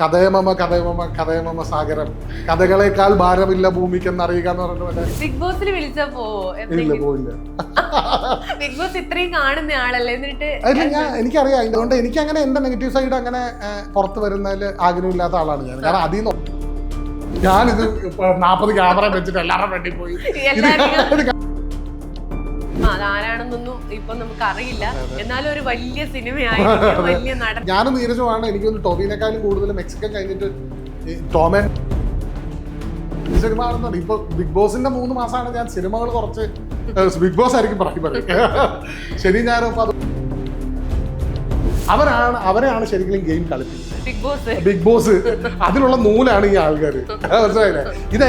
കഥയമമ കഥയമമ കഥയമമ സാഗരം. കഥകളെക്കാൾ ഭാരമില്ല ഭൂമിക്ക് എന്നറിയുക എന്ന് പറഞ്ഞ പോലെ ബിഗ് ബോസിൽ വിളിച്ചാ പോവോ ഇല്ല പോയില്ല ബിഗ് ബോസ് ഇത്രയും കാണുന്ന ആളല്ലേ? എന്നിട്ട് അല്ല ഞാൻ എനിക്കറിയാം. അതുകൊണ്ട് എനിക്ക് അങ്ങനെ എന്റെ നെഗറ്റീവ് സൈഡ് അങ്ങനെ പുറത്ത് വരുന്നതിൽ ആഗ്രഹമില്ലാത്ത ആളാണ് ഞാൻ. കാരണം അതിൽ നിന്ന് ഞാനിത് നാൽപ്പത് ക്യാമറ വെച്ചിട്ട് എല്ലാവരുടെ വേണ്ടി പോയി. അതാരാണെന്നൊന്നും ഇപ്പൊ നമുക്ക് അറിയില്ല എന്നാലും ഒരു വലിയ സിനിമയായിരിക്കും വലിയ നടൻ. ഞാനും നീരജുമാണ്. എനിക്കൊന്ന് ടോബിനേക്കാളും കൂടുതൽ മെക്സിക്കൻ കഴിഞ്ഞിട്ട് ടോമൻ സിനിമ ആണെന്നാണ് ഇപ്പൊ ബിഗ് ബോസിന്റെ മൂന്ന് മാസമാണ് ഞാൻ സിനിമകൾ കുറച്ച് ബിഗ് ബോസ് ആയിരിക്കും പറയും. പറയും ശരി ഞാൻ അത് അവരാണ് അവരെയാണ് ശരിക്കും game കളിപ്പിക്കുന്നത്. Big Boss. Big boss അതിലുള്ള നൂലാണ് ഈ ആൾക്കാർ മനസ്സിലായില്ലേ? ഇത്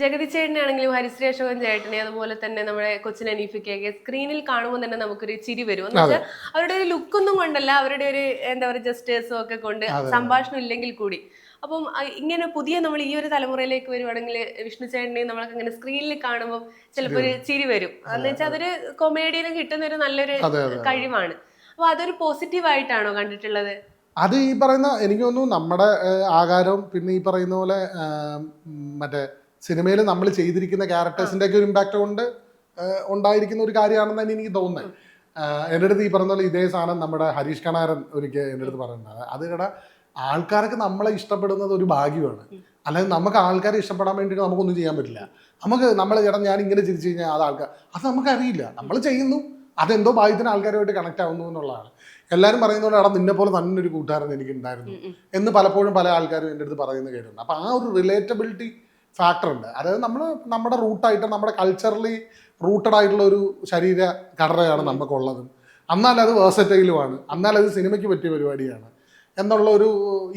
ജഗതി ചേട്ടനാണെങ്കിലും ഹരിശ്രീ അശോകൻ ചേട്ടനെ അതുപോലെ തന്നെ നമ്മുടെ കൊച്ചിൻ അനീഫിക്കൊക്കെ സ്ക്രീനിൽ കാണുമ്പോൾ തന്നെ നമുക്കൊരു ചിരി വരും. എന്ന് വെച്ചാൽ അവരുടെ ഒരു ലുക്കൊന്നും കൊണ്ടല്ല അവരുടെ ഒരു എന്താ പറയുക ജസ്റ്റേഴ്സും ഒക്കെ കൊണ്ട് സംഭാഷണം ഇല്ലെങ്കിൽ കൂടി. അപ്പം ഇങ്ങനെ പുതിയ നമ്മൾ ഈ ഒരു തലമുറയിലേക്ക് വരുവാണെങ്കിൽ വിഷ്ണു ചേട്ടനെ നമ്മളൊക്കെ ഇങ്ങനെ സ്ക്രീനിൽ കാണുമ്പോൾ ചിലപ്പോൾ ഒരു ചിരി വരും. എന്ന് വെച്ചാൽ അതൊരു കൊമേഡിയിലും കിട്ടുന്ന ഒരു നല്ലൊരു കഴിവാണ്. അപ്പൊ അതൊരു പോസിറ്റീവ് ആയിട്ടാണോ കണ്ടിട്ടുള്ളത്? അത് ഈ പറയുന്ന എനിക്ക് തോന്നുന്നു നമ്മുടെ ആകാരവും പിന്നെ ഈ പറയുന്ന പോലെ മറ്റേ സിനിമയിൽ നമ്മൾ ചെയ്തിരിക്കുന്ന ക്യാരക്ടേഴ്സിന്റെ ഒക്കെ ഒരു ഇമ്പാക്ട് കൊണ്ട് ഉണ്ടായിരിക്കുന്ന ഒരു കാര്യമാണെന്ന് തന്നെ എനിക്ക് തോന്നുന്നത്. എന്റെ അടുത്ത് ഈ പറഞ്ഞ പോലെ ഇതേ സാധനം നമ്മുടെ ഹരീഷ് കണാരൻ ഒരിക്കൽ എന്റെ അടുത്ത് പറയുന്നത് അത് ഇവിടെ ആൾക്കാർക്ക് നമ്മളെ ഇഷ്ടപ്പെടുന്നത് ഒരു ഭാഗ്യമാണ്. അല്ലാതെ നമുക്ക് ആൾക്കാരെ ഇഷ്ടപ്പെടാൻ വേണ്ടിയിട്ട് നമുക്കൊന്നും ചെയ്യാൻ പറ്റില്ല. നമുക്ക് നമ്മൾ ചേട്ടാ ഞാൻ ഇങ്ങനെ ചിരിച്ചു കഴിഞ്ഞാൽ അത് ആൾക്കാർ അത് നമുക്കറിയില്ല. നമ്മൾ ചെയ്യുന്നു. അതെന്തോ ഭാഗ്യത്തിന് ആൾക്കാരുമായിട്ട് കണക്ട് ആവുന്നു എന്നുള്ളതാണ്. എല്ലാവരും പറയുന്ന പോലെ എടാ നിന്നെ പോലെ തന്നെ ഒരു കൂട്ടുകാരൻ എനിക്ക് ഉണ്ടായിരുന്നു എന്ന് പലപ്പോഴും പല ആൾക്കാരും എന്റെ അടുത്ത് പറയുന്നത് കേട്ടിട്ടുണ്ട്. അപ്പോൾ ആ ഒരു റിലേറ്റബിലിറ്റി ഫാക്ടർ ഉണ്ട്. അതായത് നമ്മൾ നമ്മുടെ റൂട്ടായിട്ട് നമ്മുടെ കൾച്ചറലി റൂട്ടഡ് ആയിട്ടുള്ള ഒരു ശരീര ഘടനയാണ് നമുക്കുള്ളത് എന്നാൽ അത് വേഴ്സറ്റൈലുമാണ് എന്നാൽ അത് സിനിമയ്ക്ക് പറ്റിയ പരിപാടിയാണ്. എന്നുള്ള ഒരു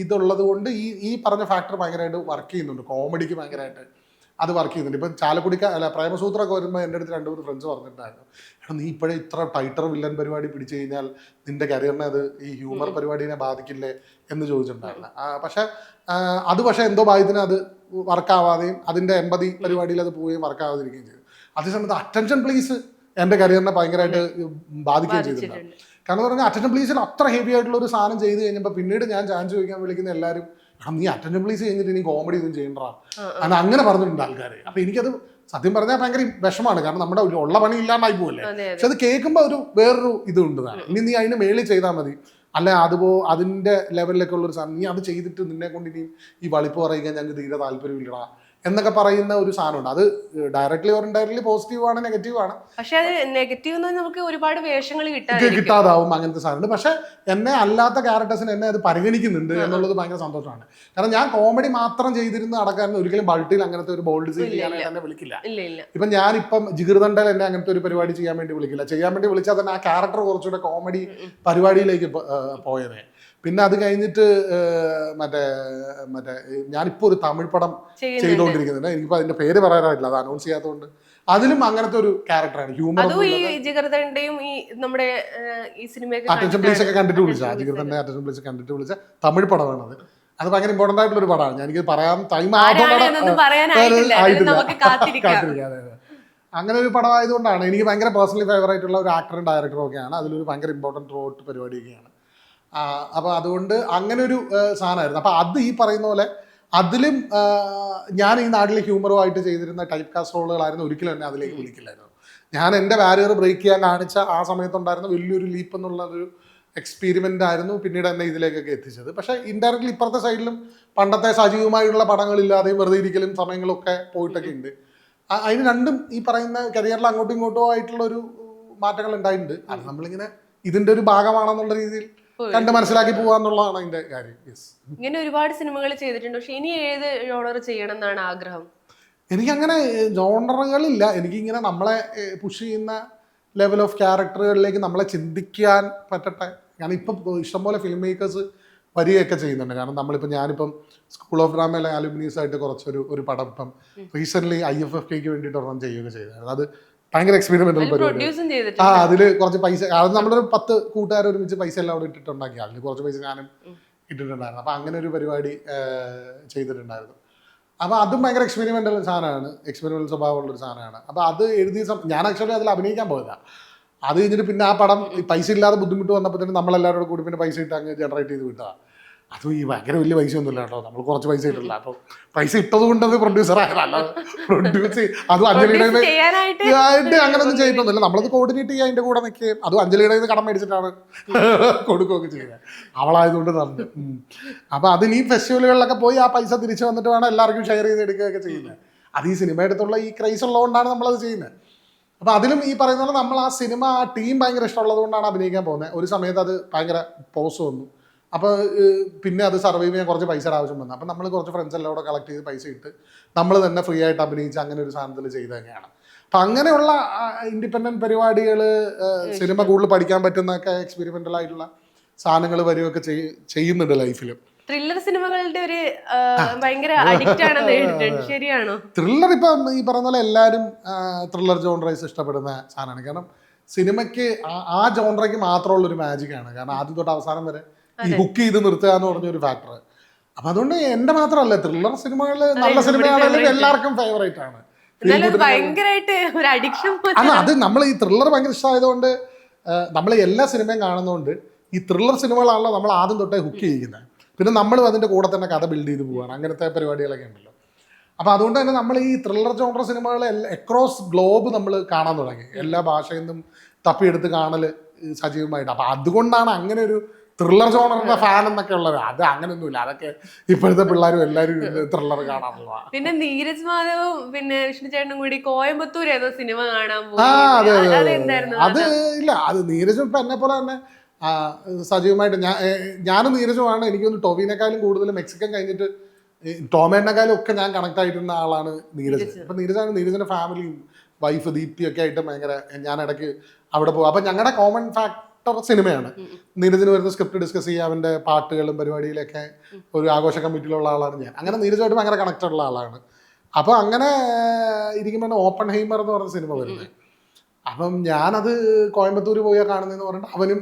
ഇതുള്ളത് കൊണ്ട് ഈ ഈ പറഞ്ഞ ഫാക്ടർ ഭയങ്കരമായിട്ട് വർക്ക് ചെയ്യുന്നുണ്ട്. കോമഡിക്ക് ഭയങ്കരമായിട്ട് അത് വർക്ക് ചെയ്യുന്നുണ്ട്. ഇപ്പം ചാലക്കുടിക്ക അല്ല പ്രേമസൂത്രമൊക്കെ വരുമ്പോൾ എന്റെ അടുത്ത് രണ്ട് മൂന്ന് ഫ്രണ്ട്സ് പറഞ്ഞിട്ടുണ്ടായിരുന്നു. നീ ഇപ്പോഴേ ഇത്ര ടൈറ്റർ വില്ലൻ പരിപാടി പിടിച്ചു കഴിഞ്ഞാൽ നിന്റെ കരിയറിനെ അത് ഈ ഹ്യൂമർ പരിപാടിനെ ബാധിക്കില്ലേ എന്ന് ചോദിച്ചിട്ടുണ്ടായിരുന്നു പക്ഷെ അത് പക്ഷെ എന്തോ ഭാഗ്യത്തിന് അത് വർക്കാവാതെയും അതിന്റെ എൺപതി പരിപാടിയിൽ അത് പോവുകയും വർക്കാവാതിരിക്കുകയും ചെയ്തു. അതേസമയത്ത് അറ്റൻഷൻ പ്ലീസ് എന്റെ കരിയറിനെ ഭയങ്കരമായിട്ട് ബാധിക്കുകയും ചെയ്തിട്ടുണ്ട്. കാരണം പറഞ്ഞാൽ അറ്റൻഷൻ പ്ലീസിൽ അത്ര ഹെവി ആയിട്ടുള്ള ഒരു സാധനം ചെയ്ത് കഴിഞ്ഞപ്പോൾ പിന്നീട് ഞാൻ ചാൻസ് ചോദിക്കാൻ വിളിക്കുന്ന എല്ലാവരും നീ അറ്റൻഷൻ പ്ലീസ് കഴിഞ്ഞിട്ട് നീ കോമഡി ഒന്നും ചെയ്യണ്ടാ. അങ്ങനെ പറഞ്ഞിട്ടുണ്ട് ആൾക്കാർ അപ്പൊ എനിക്കത് സത്യം പറഞ്ഞാൽ ഭയങ്കര വിഷമാണ്. കാരണം നമ്മുടെ ഒരു ഉള്ള പണി ഇല്ലാണ്ടായി പോകല്ലേ പക്ഷെ അത് കേൾക്കുമ്പോൾ ഒരു വേറൊരു ഇതുണ്ട് താനും. ഇനി നീ അതിന് മേളിൽ ചെയ്താൽ മതി. അല്ല അതുപോ അതിന്റെ ലെവലിലൊക്കെ ഉള്ള ഒരു സാധനം നീ അത് ചെയ്തിട്ട് നിന്നെ കൊണ്ട് ഇനിയും ഈ വളിപ്പ് പറയുക ഞങ്ങൾക്ക് തീരെ താല്പര്യമില്ലടാ. എന്നൊക്കെ പറയുന്ന ഒരു സാധനമുണ്ട്. അത് ഡയറക്ട്ലി ഓർ ഇൻഡയറക്ട്ലി പോസിറ്റീവ് ആണ് നെഗറ്റീവ് ആണ്. പക്ഷെ അത് നെഗറ്റീവ് നമുക്ക് ഒരുപാട് വേഷങ്ങൾ കിട്ടാതാവും അങ്ങനത്തെ സാധനമുണ്ട്. പക്ഷെ എന്നെ അല്ലാത്ത ക്യാരക്ടേഴ്സിന് എന്നെ അത് പരിഗണിക്കുന്നുണ്ട് എന്നുള്ളത് ഭയങ്കര സന്തോഷമാണ്. കാരണം ഞാൻ കോമഡി മാത്രം ചെയ്തിരുന്ന നടക്കാൻ ഒരിക്കലും ബൾട്ടിൽ അങ്ങനത്തെ ഒരു ബോൾഡ് സീൻ ചെയ്യാനായിട്ട് എന്നെ വിളിക്കില്ല. ഇല്ല ഇല്ല. ഇപ്പം ഞാനിപ്പം ജിഗിർദണ്ഡൽ എന്നെ അങ്ങനത്തെ ഒരു പരിപാടി ചെയ്യാൻ വേണ്ടി വിളിക്കില്ല. ചെയ്യാൻ വേണ്ടി വിളിച്ചാൽ തന്നെ ആ ക്യാരക്ടർ കുറച്ചുകൂടെ കോമഡി പരിപാടിയിലേക്ക് പോയതേ. പിന്നെ അത് കഴിഞ്ഞിട്ട് മറ്റേ മറ്റേ ഞാനിപ്പോൾ ഒരു തമിഴ് പടം ചെയ്തുകൊണ്ടിരിക്കുന്നുണ്ട് എനിക്കിപ്പോൾ അതിന്റെ പേര് പറയാനായിട്ടില്ല. അത് അനൗൺസ് ചെയ്യാത്തതുകൊണ്ട് അതിലും അങ്ങനത്തെ ഒരു ക്യാരക്ടറാണ് ഹ്യൂമർ അറ്റൻഷൻ പ്ലേസ് ഒക്കെ കണ്ടിട്ട് വിളിച്ച ജിഗിർദണ്ഡെ അറ്റൻഷൻ പ്ലേസ് കണ്ടിട്ട് വിളിച്ച തമിഴ് പടമാണ് അത്. അത് ഭയങ്കര ഇമ്പോർട്ടന്റ് ആയിട്ടുള്ള ഒരു പടമാണ്. ഞാനിത് എനിക്ക് പറയാൻ ടൈം അതെ അങ്ങനെ ഒരു പടമായതുകൊണ്ടാണ് എനിക്ക് ഭയങ്കര പേഴ്സണലി ഫേവറേറ്റ് ഉള്ള ഒരു ആക്ടറും ഡയറക്ടറും ഒക്കെയാണ്. അതിലൊരു ഭയങ്കര ഇമ്പോർട്ടന്റ് റോട്ട് പരിപാടിയൊക്കെയാണ്. അപ്പോൾ അതുകൊണ്ട് അങ്ങനെ ഒരു സാധനമായിരുന്നു. അപ്പോൾ അത് ഈ പറയുന്ന പോലെ അതിലും ഞാൻ ഈ നാട്ടിലെ ഹ്യൂമറുമായിട്ട് ചെയ്തിരുന്ന ടൈപ്പ് കാസ്റ്റ് റോളുകളായിരുന്നു ഒരിക്കലും എന്നെ അതിലേക്ക് വിളിക്കില്ലായിരുന്നു. ഞാൻ എന്റെ ബാരിയർ ബ്രേക്ക് ചെയ്യാൻ കാണിച്ച ആ സമയത്തുണ്ടായിരുന്ന വലിയൊരു ലീപ്പ് എന്നുള്ളൊരു എക്സ്പീരിമെന്റ് ആയിരുന്നു പിന്നീട് എന്നെ ഇതിലേക്കൊക്കെ എത്തിച്ചത്. പക്ഷേ ഇൻഡയറക്റ്റ്ലി ഇപ്പുറത്തെ സൈഡിലും പണ്ടത്തെ സജീവമായിട്ടുള്ള പടങ്ങളില്ലാതെയും വെറുതെ ഇരിക്കലും സമയങ്ങളൊക്കെ പോയിട്ടൊക്കെ ഉണ്ട്. അതിന് രണ്ടും ഈ പറയുന്ന കരിയറിൽ അങ്ങോട്ടും ഇങ്ങോട്ടും ആയിട്ടുള്ള ഒരു മാറ്റങ്ങൾ ഉണ്ടായിട്ടുണ്ട്. അത് നമ്മളിങ്ങനെ ഇതിന്റെ ഒരു ഭാഗമാണെന്നുള്ള രീതിയിൽ കണ്ട് മനസ്സിലാക്കി പോവാന്നുള്ളതാണ് അതിന്റെ കാര്യം. യെസ് ഇങ്ങനെ ഒരുപാട് സിനിമകൾ ചെയ്തിട്ടുണ്ട്. പക്ഷെ ഇനി ഏത് ജോണർ ചെയ്യണം എന്നാണ് ആഗ്രഹം? എനിക്ക് എനിക്കങ്ങനെ ജോണറുകളില്ല എനിക്കിങ്ങനെ നമ്മളെ പുഷ് ചെയ്യുന്ന ലെവൽ ഓഫ് ക്യാരക്ടറുകളിലേക്ക് നമ്മളെ ചിന്തിക്കാൻ പറ്റട്ടെ. കാരണം ഇപ്പം ഇഷ്ടംപോലെ ഫിലിം മേക്കേഴ്സ് വരികയൊക്കെ ചെയ്യുന്നുണ്ട്. കാരണം നമ്മളിപ്പോൾ ഞാനിപ്പം സ്കൂൾ ഓഫ് ഡ്രാമയിലെ അലുമിനീസ് ആയിട്ട് കുറച്ചൊരു ഒരു പടം ഇപ്പം റീസെന്റ് ഐ എഫ് എഫ് കെക്ക് വേണ്ടിയിട്ട് ഒരെണ്ണം ചെയ്യുകയൊക്കെ ചെയ്തായിരുന്നു. അത് ഭയങ്കര എക്സ്പെരിമെന്റൽ പരിപാടി ആ അതിൽ അതിൽ കുറച്ച് പൈസ അത് നമ്മളൊരു പത്ത് കൂട്ടുകാർ ഒരുമിച്ച് പൈസ എല്ലാം അവിടെ ഇട്ടിട്ടുണ്ടാക്കി. അതിൽ കുറച്ച് പൈസ ഞാനും ഇട്ടിട്ടുണ്ടായിരുന്നു. അപ്പൊ അങ്ങനെ ഒരു പരിപാടി ചെയ്തിട്ടുണ്ടായിരുന്നു. അപ്പൊ അതും ഭയങ്കര എക്സ്പെരിമെന്റൽ സാധനമാണ്. എക്സ്പെരിമെന്റൽ സ്വഭാവമുള്ള ഒരു സാധനമാണ്. അപ്പൊ അത് എഴുതിയ ഞാൻ ആക്ച്വലി അതിൽ അഭിനയിക്കാൻ പോയതാ. അത് കഴിഞ്ഞിട്ട് പിന്നെ ആ പടം പൈസ ഇല്ലാതെ ബുദ്ധിമുട്ട് വന്നപ്പോൾ തന്നെ നമ്മളെല്ലാവരോടും കൂടി പിന്നെ പൈസ ഇട്ട് അങ്ങ് ജനറേറ്റ് ചെയ്ത് വിട്ടതാണ് അതും ഈ ഭയങ്കര വലിയ പൈസ ഒന്നുമില്ല കേട്ടോ. നമ്മൾ കുറച്ച് പൈസ ഇട്ടില്ല അപ്പോൾ പൈസ ഇട്ടത് കൊണ്ട് അത് പ്രൊഡ്യൂസർ ആയതല്ല പ്രൊഡ്യൂസ് അത് അഞ്ജലിയുടെ ആയിട്ട് അങ്ങനൊന്നും ചെയ്തിട്ടൊന്നുമില്ല. നമ്മളത് കോർഡിനേറ്റ് ചെയ്യുക അതിന്റെ കൂടെ നിൽക്കുകയും അതും അഞ്ജലിയുടെ കടം മേടിച്ചിട്ടാണ് കൊടുക്കുകയൊക്കെ ചെയ്യുന്നത്. അവളായതുകൊണ്ട് നന്ദി അപ്പോൾ അപ്പൊ അതിന് ഈ ഫെസ്റ്റിവലുകളിലൊക്കെ പോയി ആ പൈസ തിരിച്ചു വന്നിട്ട് വേണം എല്ലാവർക്കും ഷെയർ ചെയ്ത് എടുക്കുകയൊക്കെ ചെയ്യുന്നത്. അത് ഈ സിനിമ എടുത്തുള്ള ഈ ക്രൈസ് ഉള്ളതുകൊണ്ടാണ് നമ്മളത് ചെയ്യുന്നത്. അപ്പൊ അതിലും ഈ പറയുന്ന നമ്മൾ ആ സിനിമ ആ ടീം ഭയങ്കര ഇഷ്ടമുള്ളത് കൊണ്ടാണ് അഭിനയിക്കാൻ പോകുന്നത്. ഒരു സമയത്ത് അത് ഭയങ്കര പോസ് വന്നു. അപ്പോൾ പിന്നെ അത് സർവൈവ് ചെയ്യാൻ കുറച്ച് പൈസയുടെ ആവശ്യം വന്നു. അപ്പം നമ്മൾ കുറച്ച് ഫ്രണ്ട്സ് എല്ലാം കൂടെ കളക്ട് ചെയ്ത് പൈസ ഇട്ട് നമ്മൾ തന്നെ ഫ്രീ ആയിട്ട് അഭിനയിച്ച് അങ്ങനെ ഒരു സാധനത്തിൽ ചെയ്ത് തന്നെയാണ്. അപ്പം അങ്ങനെയുള്ള ഇൻഡിപെൻഡന്റ് പരിപാടികൾ സിനിമ കൂടുതൽ പഠിക്കാൻ പറ്റുന്നൊക്കെ എക്സ്പെരിമെന്റൽ ആയിട്ടുള്ള സാധനങ്ങൾ വരികയൊക്കെ ഒക്കെ ചെയ്യുന്നുണ്ട് ലൈഫിലും ത്രില്ലർ സിനിമകളുടെ ഒരു ഭയങ്കര അഡിക്റ്റ് ആണെന്ന് കേട്ടിട്ടുണ്ട്. ശരിയാണോ? ത്രില്ലർ ഇപ്പം ഈ പറഞ്ഞ പോലെ എല്ലാവരും ത്രില്ലർ ജോൺറൈസ് ഇഷ്ടപ്പെടുന്ന സാധനമാണ്. കാരണം സിനിമയ്ക്ക് ആ- ആ ജോൺറയ്ക്ക് മാത്രമുള്ള ഒരു മാജിക് ആണ്. കാരണം ആദ്യം തൊട്ട് അവസാനം വരെ ഈ ഹുക്ക് ചെയ്ത് നിർത്തുക എന്ന് പറഞ്ഞ ഒരു ഫാക്ടർ അപ്പൊ അതുകൊണ്ട് എന്റെ മാത്രമല്ല ത്രില്ലർ സിനിമകൾ നല്ല സിനിമയാണെങ്കിലും എല്ലാവർക്കും ഫേവറേറ്റ് ആണ്. അല്ല അത് നമ്മൾ ഈ ത്രില്ലർ ഭയങ്കര ഇഷ്ടമായതുകൊണ്ട് നമ്മൾ എല്ലാ സിനിമയും കാണുന്നതുകൊണ്ട് ഈ ത്രില്ലർ സിനിമകളാണല്ലോ നമ്മൾ ആദ്യം തൊട്ടേ ഹുക്ക് ചെയ്യുന്നത് പിന്നെ നമ്മളും അതിന്റെ കൂടെ തന്നെ കഥ ബിൽഡ് ചെയ്ത് പോവാണ്. അങ്ങനത്തെ പരിപാടികളൊക്കെ ഉണ്ടല്ലോ. അപ്പോൾ അതുകൊണ്ട് തന്നെ നമ്മൾ ഈ ത്രില്ലർ ജോണർ സിനിമകൾ അക്രോസ് ഗ്ലോബ് നമ്മൾ കാണാൻ തുടങ്ങി. എല്ലാ ഭാഷയിൽ നിന്നും തപ്പിയെടുത്ത് കാണൽ സജീവമായിട്ട്. അപ്പോൾ അതുകൊണ്ടാണ് അങ്ങനെ ഒരു ത്രില്ലർ ജോണറിന്റെ ഫാൻ എന്നൊക്കെ ഉള്ളത്. അത് അങ്ങനെയൊന്നുമില്ല അതൊക്കെ ഇപ്പോഴത്തെ പിള്ളേരും എല്ലാവരും ത്രില്ലർ കാണാറുള്ളതാണ് പിന്നെ നീരജ് മാധവും പിന്നെ വിഷ്ണു ചേട്ടനും കൂടി കോയമ്പത്തൂർ ഏതോ സിനിമ കാണാൻ അതെ ഇല്ല അത് നീരജും ഇപ്പൊ എന്നെ പോലെ തന്നെ സജീവമായിട്ട് ഞാൻ ഞാനും നീരജുമാണ്. എനിക്കൊന്ന് ടോവിനേക്കാളും കൂടുതൽ മെക്സിക്കൻ കഴിഞ്ഞിട്ട് ടോമേനേക്കാളും ഒക്കെ ഞാൻ കണക്ട് ആയിട്ടുള്ള ആളാണ് നീരജ്. അപ്പൊ നീരജാണ് നീരജിന്റെ ഫാമിലിയും വൈഫ് ദീപ്തി ഒക്കെ ആയിട്ട് ഭയങ്കര ഞാൻ ഇടയ്ക്ക് അവിടെ പോകും. അപ്പൊ ഞങ്ങളുടെ കോമൺ ഫാക്ടർ സിനിമയാണ്. നീരജിന് വരുന്ന സ്ക്രിപ്റ്റ് ഡിസ്കസ് ചെയ്യുക അവന്റെ പാട്ടുകളും പരിപാടിയിലൊക്കെ ഒരു ആഘോഷ കമ്മിറ്റിയിലുള്ള ആളാണ് ഞാൻ. അങ്ങനെ നീരജായിട്ട് ഭയങ്കര കണക്റ്റഡ് ഉള്ള ആളാണ്. അപ്പോൾ അങ്ങനെ ഇരിക്കുമ്പോൾ ഓപ്പൺ ഹൈമർ എന്ന് പറഞ്ഞ സിനിമ വരുന്നത്. അപ്പം ഞാനത് കോയമ്പത്തൂർ പോയാൽ കാണുന്നതെന്ന് പറഞ്ഞിട്ട് അവനും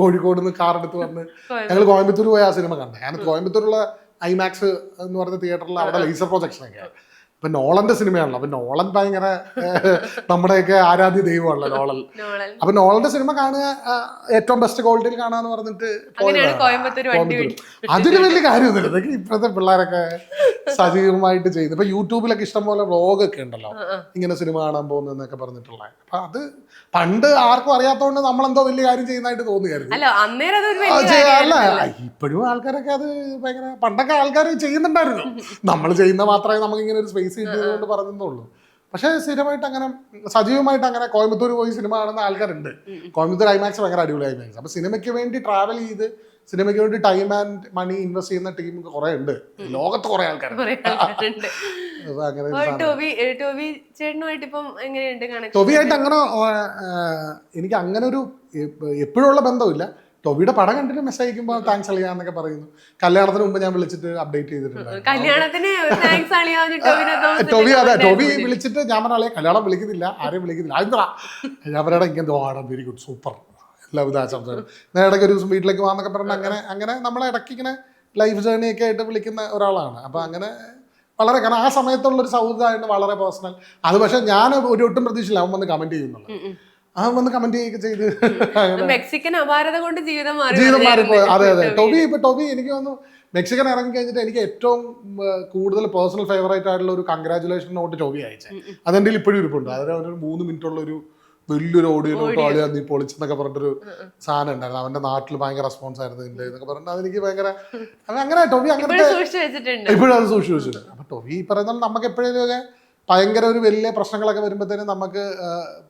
കോഴിക്കോട് നിന്ന് കാർ എടുത്ത് വന്ന് ഞങ്ങൾ കോയമ്പത്തൂർ പോയി ആ സിനിമ കണ്ടത് ഞാൻ കോയമ്പത്തൂരുള്ള ഐമാക്സ് എന്ന് പറഞ്ഞ തിയേറ്ററിൽ അവിടെ ലേസർ പ്രൊജക്ഷൻ ഒക്കെ ഇപ്പൊ നോളന്റെ സിനിമയാണല്ലോ. അപ്പൊ നോളൻ ഭയങ്കര നമ്മുടെയൊക്കെ ആരാധ്യ ദൈവമാണല്ലോ നോളൽ നോളൻ. അപ്പൊ നോളന്റെ സിനിമ കാണുക ഏറ്റവും ബെസ്റ്റ് ക്വാളിറ്റിയിൽ കാണാന്ന് പറഞ്ഞിട്ട് അതിന് വലിയ കാര്യമൊന്നുമില്ല. ഇതൊക്കെ ഇപ്പോഴത്തെ പിള്ളേരൊക്കെ സജീവമായിട്ട് ചെയ്ത്. ഇപ്പൊ യൂട്യൂബിലൊക്കെ ഇഷ്ടംപോലെ വ്ലോഗ് ഒക്കെ ഉണ്ടല്ലോ ഇങ്ങനെ സിനിമ കാണാൻ പോകുന്നതെന്നൊക്കെ പറഞ്ഞിട്ടുള്ള. അപ്പൊ അത് പണ്ട് ആർക്കും അറിയാത്തതുകൊണ്ട് നമ്മളെന്തോ വലിയ കാര്യം ചെയ്യുന്നതായിട്ട് തോന്നുകയായിരുന്നു. അല്ല ഇപ്പോഴും ആൾക്കാരൊക്കെ അത് ഭയങ്കര പണ്ടൊക്കെ ആൾക്കാർ ചെയ്യുന്നുണ്ടായിരുന്നു. നമ്മൾ ചെയ്യുന്ന മാത്രമേ നമുക്ക് ഇങ്ങനെ ഒരു സ്പേസ് കിട്ടിയതുകൊണ്ട് പറഞ്ഞെന്നുള്ളൂ. പക്ഷേ സ്ഥിരമായിട്ട് അങ്ങനെ സജീവമായിട്ട് അങ്ങനെ കോയമ്പത്തൂർ പോയി സിനിമ കാണുന്ന ആൾക്കാരുണ്ട്. കോയമ്പത്തൂർ ഐമാക്സ് ഭയങ്കര അടിപൊളി ഐമാക്സ് അപ്പൊ സിനിമയ്ക്ക് വേണ്ടി ട്രാവൽ ചെയ്ത് സിനിമയ്ക്ക് വേണ്ടി ടൈം ആൻഡ് മണി ഇൻവെസ്റ്റ് ചെയ്യുന്ന ടീം കുറെ ഉണ്ട് ലോകത്ത് കുറെ ആൾക്കാരുണ്ട്. അപ്പൊ അങ്ങനെ എനിക്ക് അങ്ങനെ ഒരു എപ്പോഴുള്ള ബന്ധമില്ല. ടൊവിയുടെ പടം കണ്ടിട്ട് മെസ്സേജ് അയക്കുമ്പോൾ താങ്ക്സ് അളിയാന്നൊക്കെ പറയുന്നു. കല്യാണത്തിന് മുമ്പ് ഞാൻ വിളിച്ചിട്ട് അപ്ഡേറ്റ് ചെയ്തിട്ടുണ്ട്. ടോബി അതെ ടോബി വിളിച്ചിട്ട് ഞാൻ പറഞ്ഞ കല്യാണം വിളിക്കുന്നില്ല ആരെയും വിളിക്കുന്നില്ല. അതെന്താ ഞാൻ പറയണ ഇങ്ങനെ ആടാ വെരി ഗുഡ് സൂപ്പർ എല്ലാവിധ ആശംസകളും. ഞാൻ ഇടയ്ക്ക് ഒരു ദിവസം വീട്ടിലേക്ക് പോകാന്നൊക്കെ പറഞ്ഞ അങ്ങനെ അങ്ങനെ നമ്മളെ ഇടയ്ക്ക് ഇങ്ങനെ ലൈഫ് ജേർണി ഒക്കെ ആയിട്ട് വിളിക്കുന്ന ഒരാളാണ്. അപ്പൊ അങ്ങനെ വളരെ കാരണം ആ സമയത്തുള്ള ഒരു സൗഹൃദമായിട്ട് വളരെ പേഴ്സണൽ അത് പക്ഷെ ഞാൻ ഒരു ഒട്ടും പ്രതീക്ഷയില്ല അവൻ വന്ന് കമന്റ് ചെയ്യുന്നുള്ളൂ അവൻ വന്ന് കമന്റ് ചെയ്യുകയൊക്കെ ചെയ്ത് മെക്സിക്കൻ അപാരത കൊണ്ട് ജീവിതം മാറി ജീവിതം മാറിപ്പോയി. അതെ അതെ. ടോബി. ഇപ്പൊ ടോബി എനിക്ക് തോന്നുന്നു മെക്സിക്കൻ ഇറങ്ങി കഴിഞ്ഞിട്ട് എനിക്ക് ഏറ്റവും കൂടുതൽ പേഴ്സണൽ ഫേവറേറ്റ് ആയിട്ടുള്ള ഒരു കൺഗ്രാചുലേഷൻ നോട്ട് ടോബി അയച്ചത് അതെന്റെ ഇപ്പോഴും ഇരിപ്പുണ്ട്. അതിന് ഒരു മൂന്ന് മിനിറ്റ് ഉള്ള ഒരു വലിയൊരു ഓഡിയോ ആളിയാ നീ പൊളിച്ചെന്നൊക്കെ പറഞ്ഞിട്ടൊരു സാധനം ഉണ്ടായിരുന്നു. അവന്റെ നാട്ടിൽ ഭയങ്കര റെസ്പോൺസ് ആയിരുന്നു ഇതിന്റെ എന്നൊക്കെ പറഞ്ഞിട്ട്. അതെനിക്ക് ഭയങ്കര അങ്ങനെ ടോബി അങ്ങനെ ഇപ്പോഴും അത് സൂക്ഷിച്ചു വെച്ചിട്ടുണ്ട്. അപ്പൊ ടോബി പറയുന്ന നമുക്ക് എപ്പോഴേലും ഒക്കെ ഭയങ്കര ഒരു വലിയ പ്രശ്നങ്ങളൊക്കെ വരുമ്പോഴത്തേനും നമുക്ക്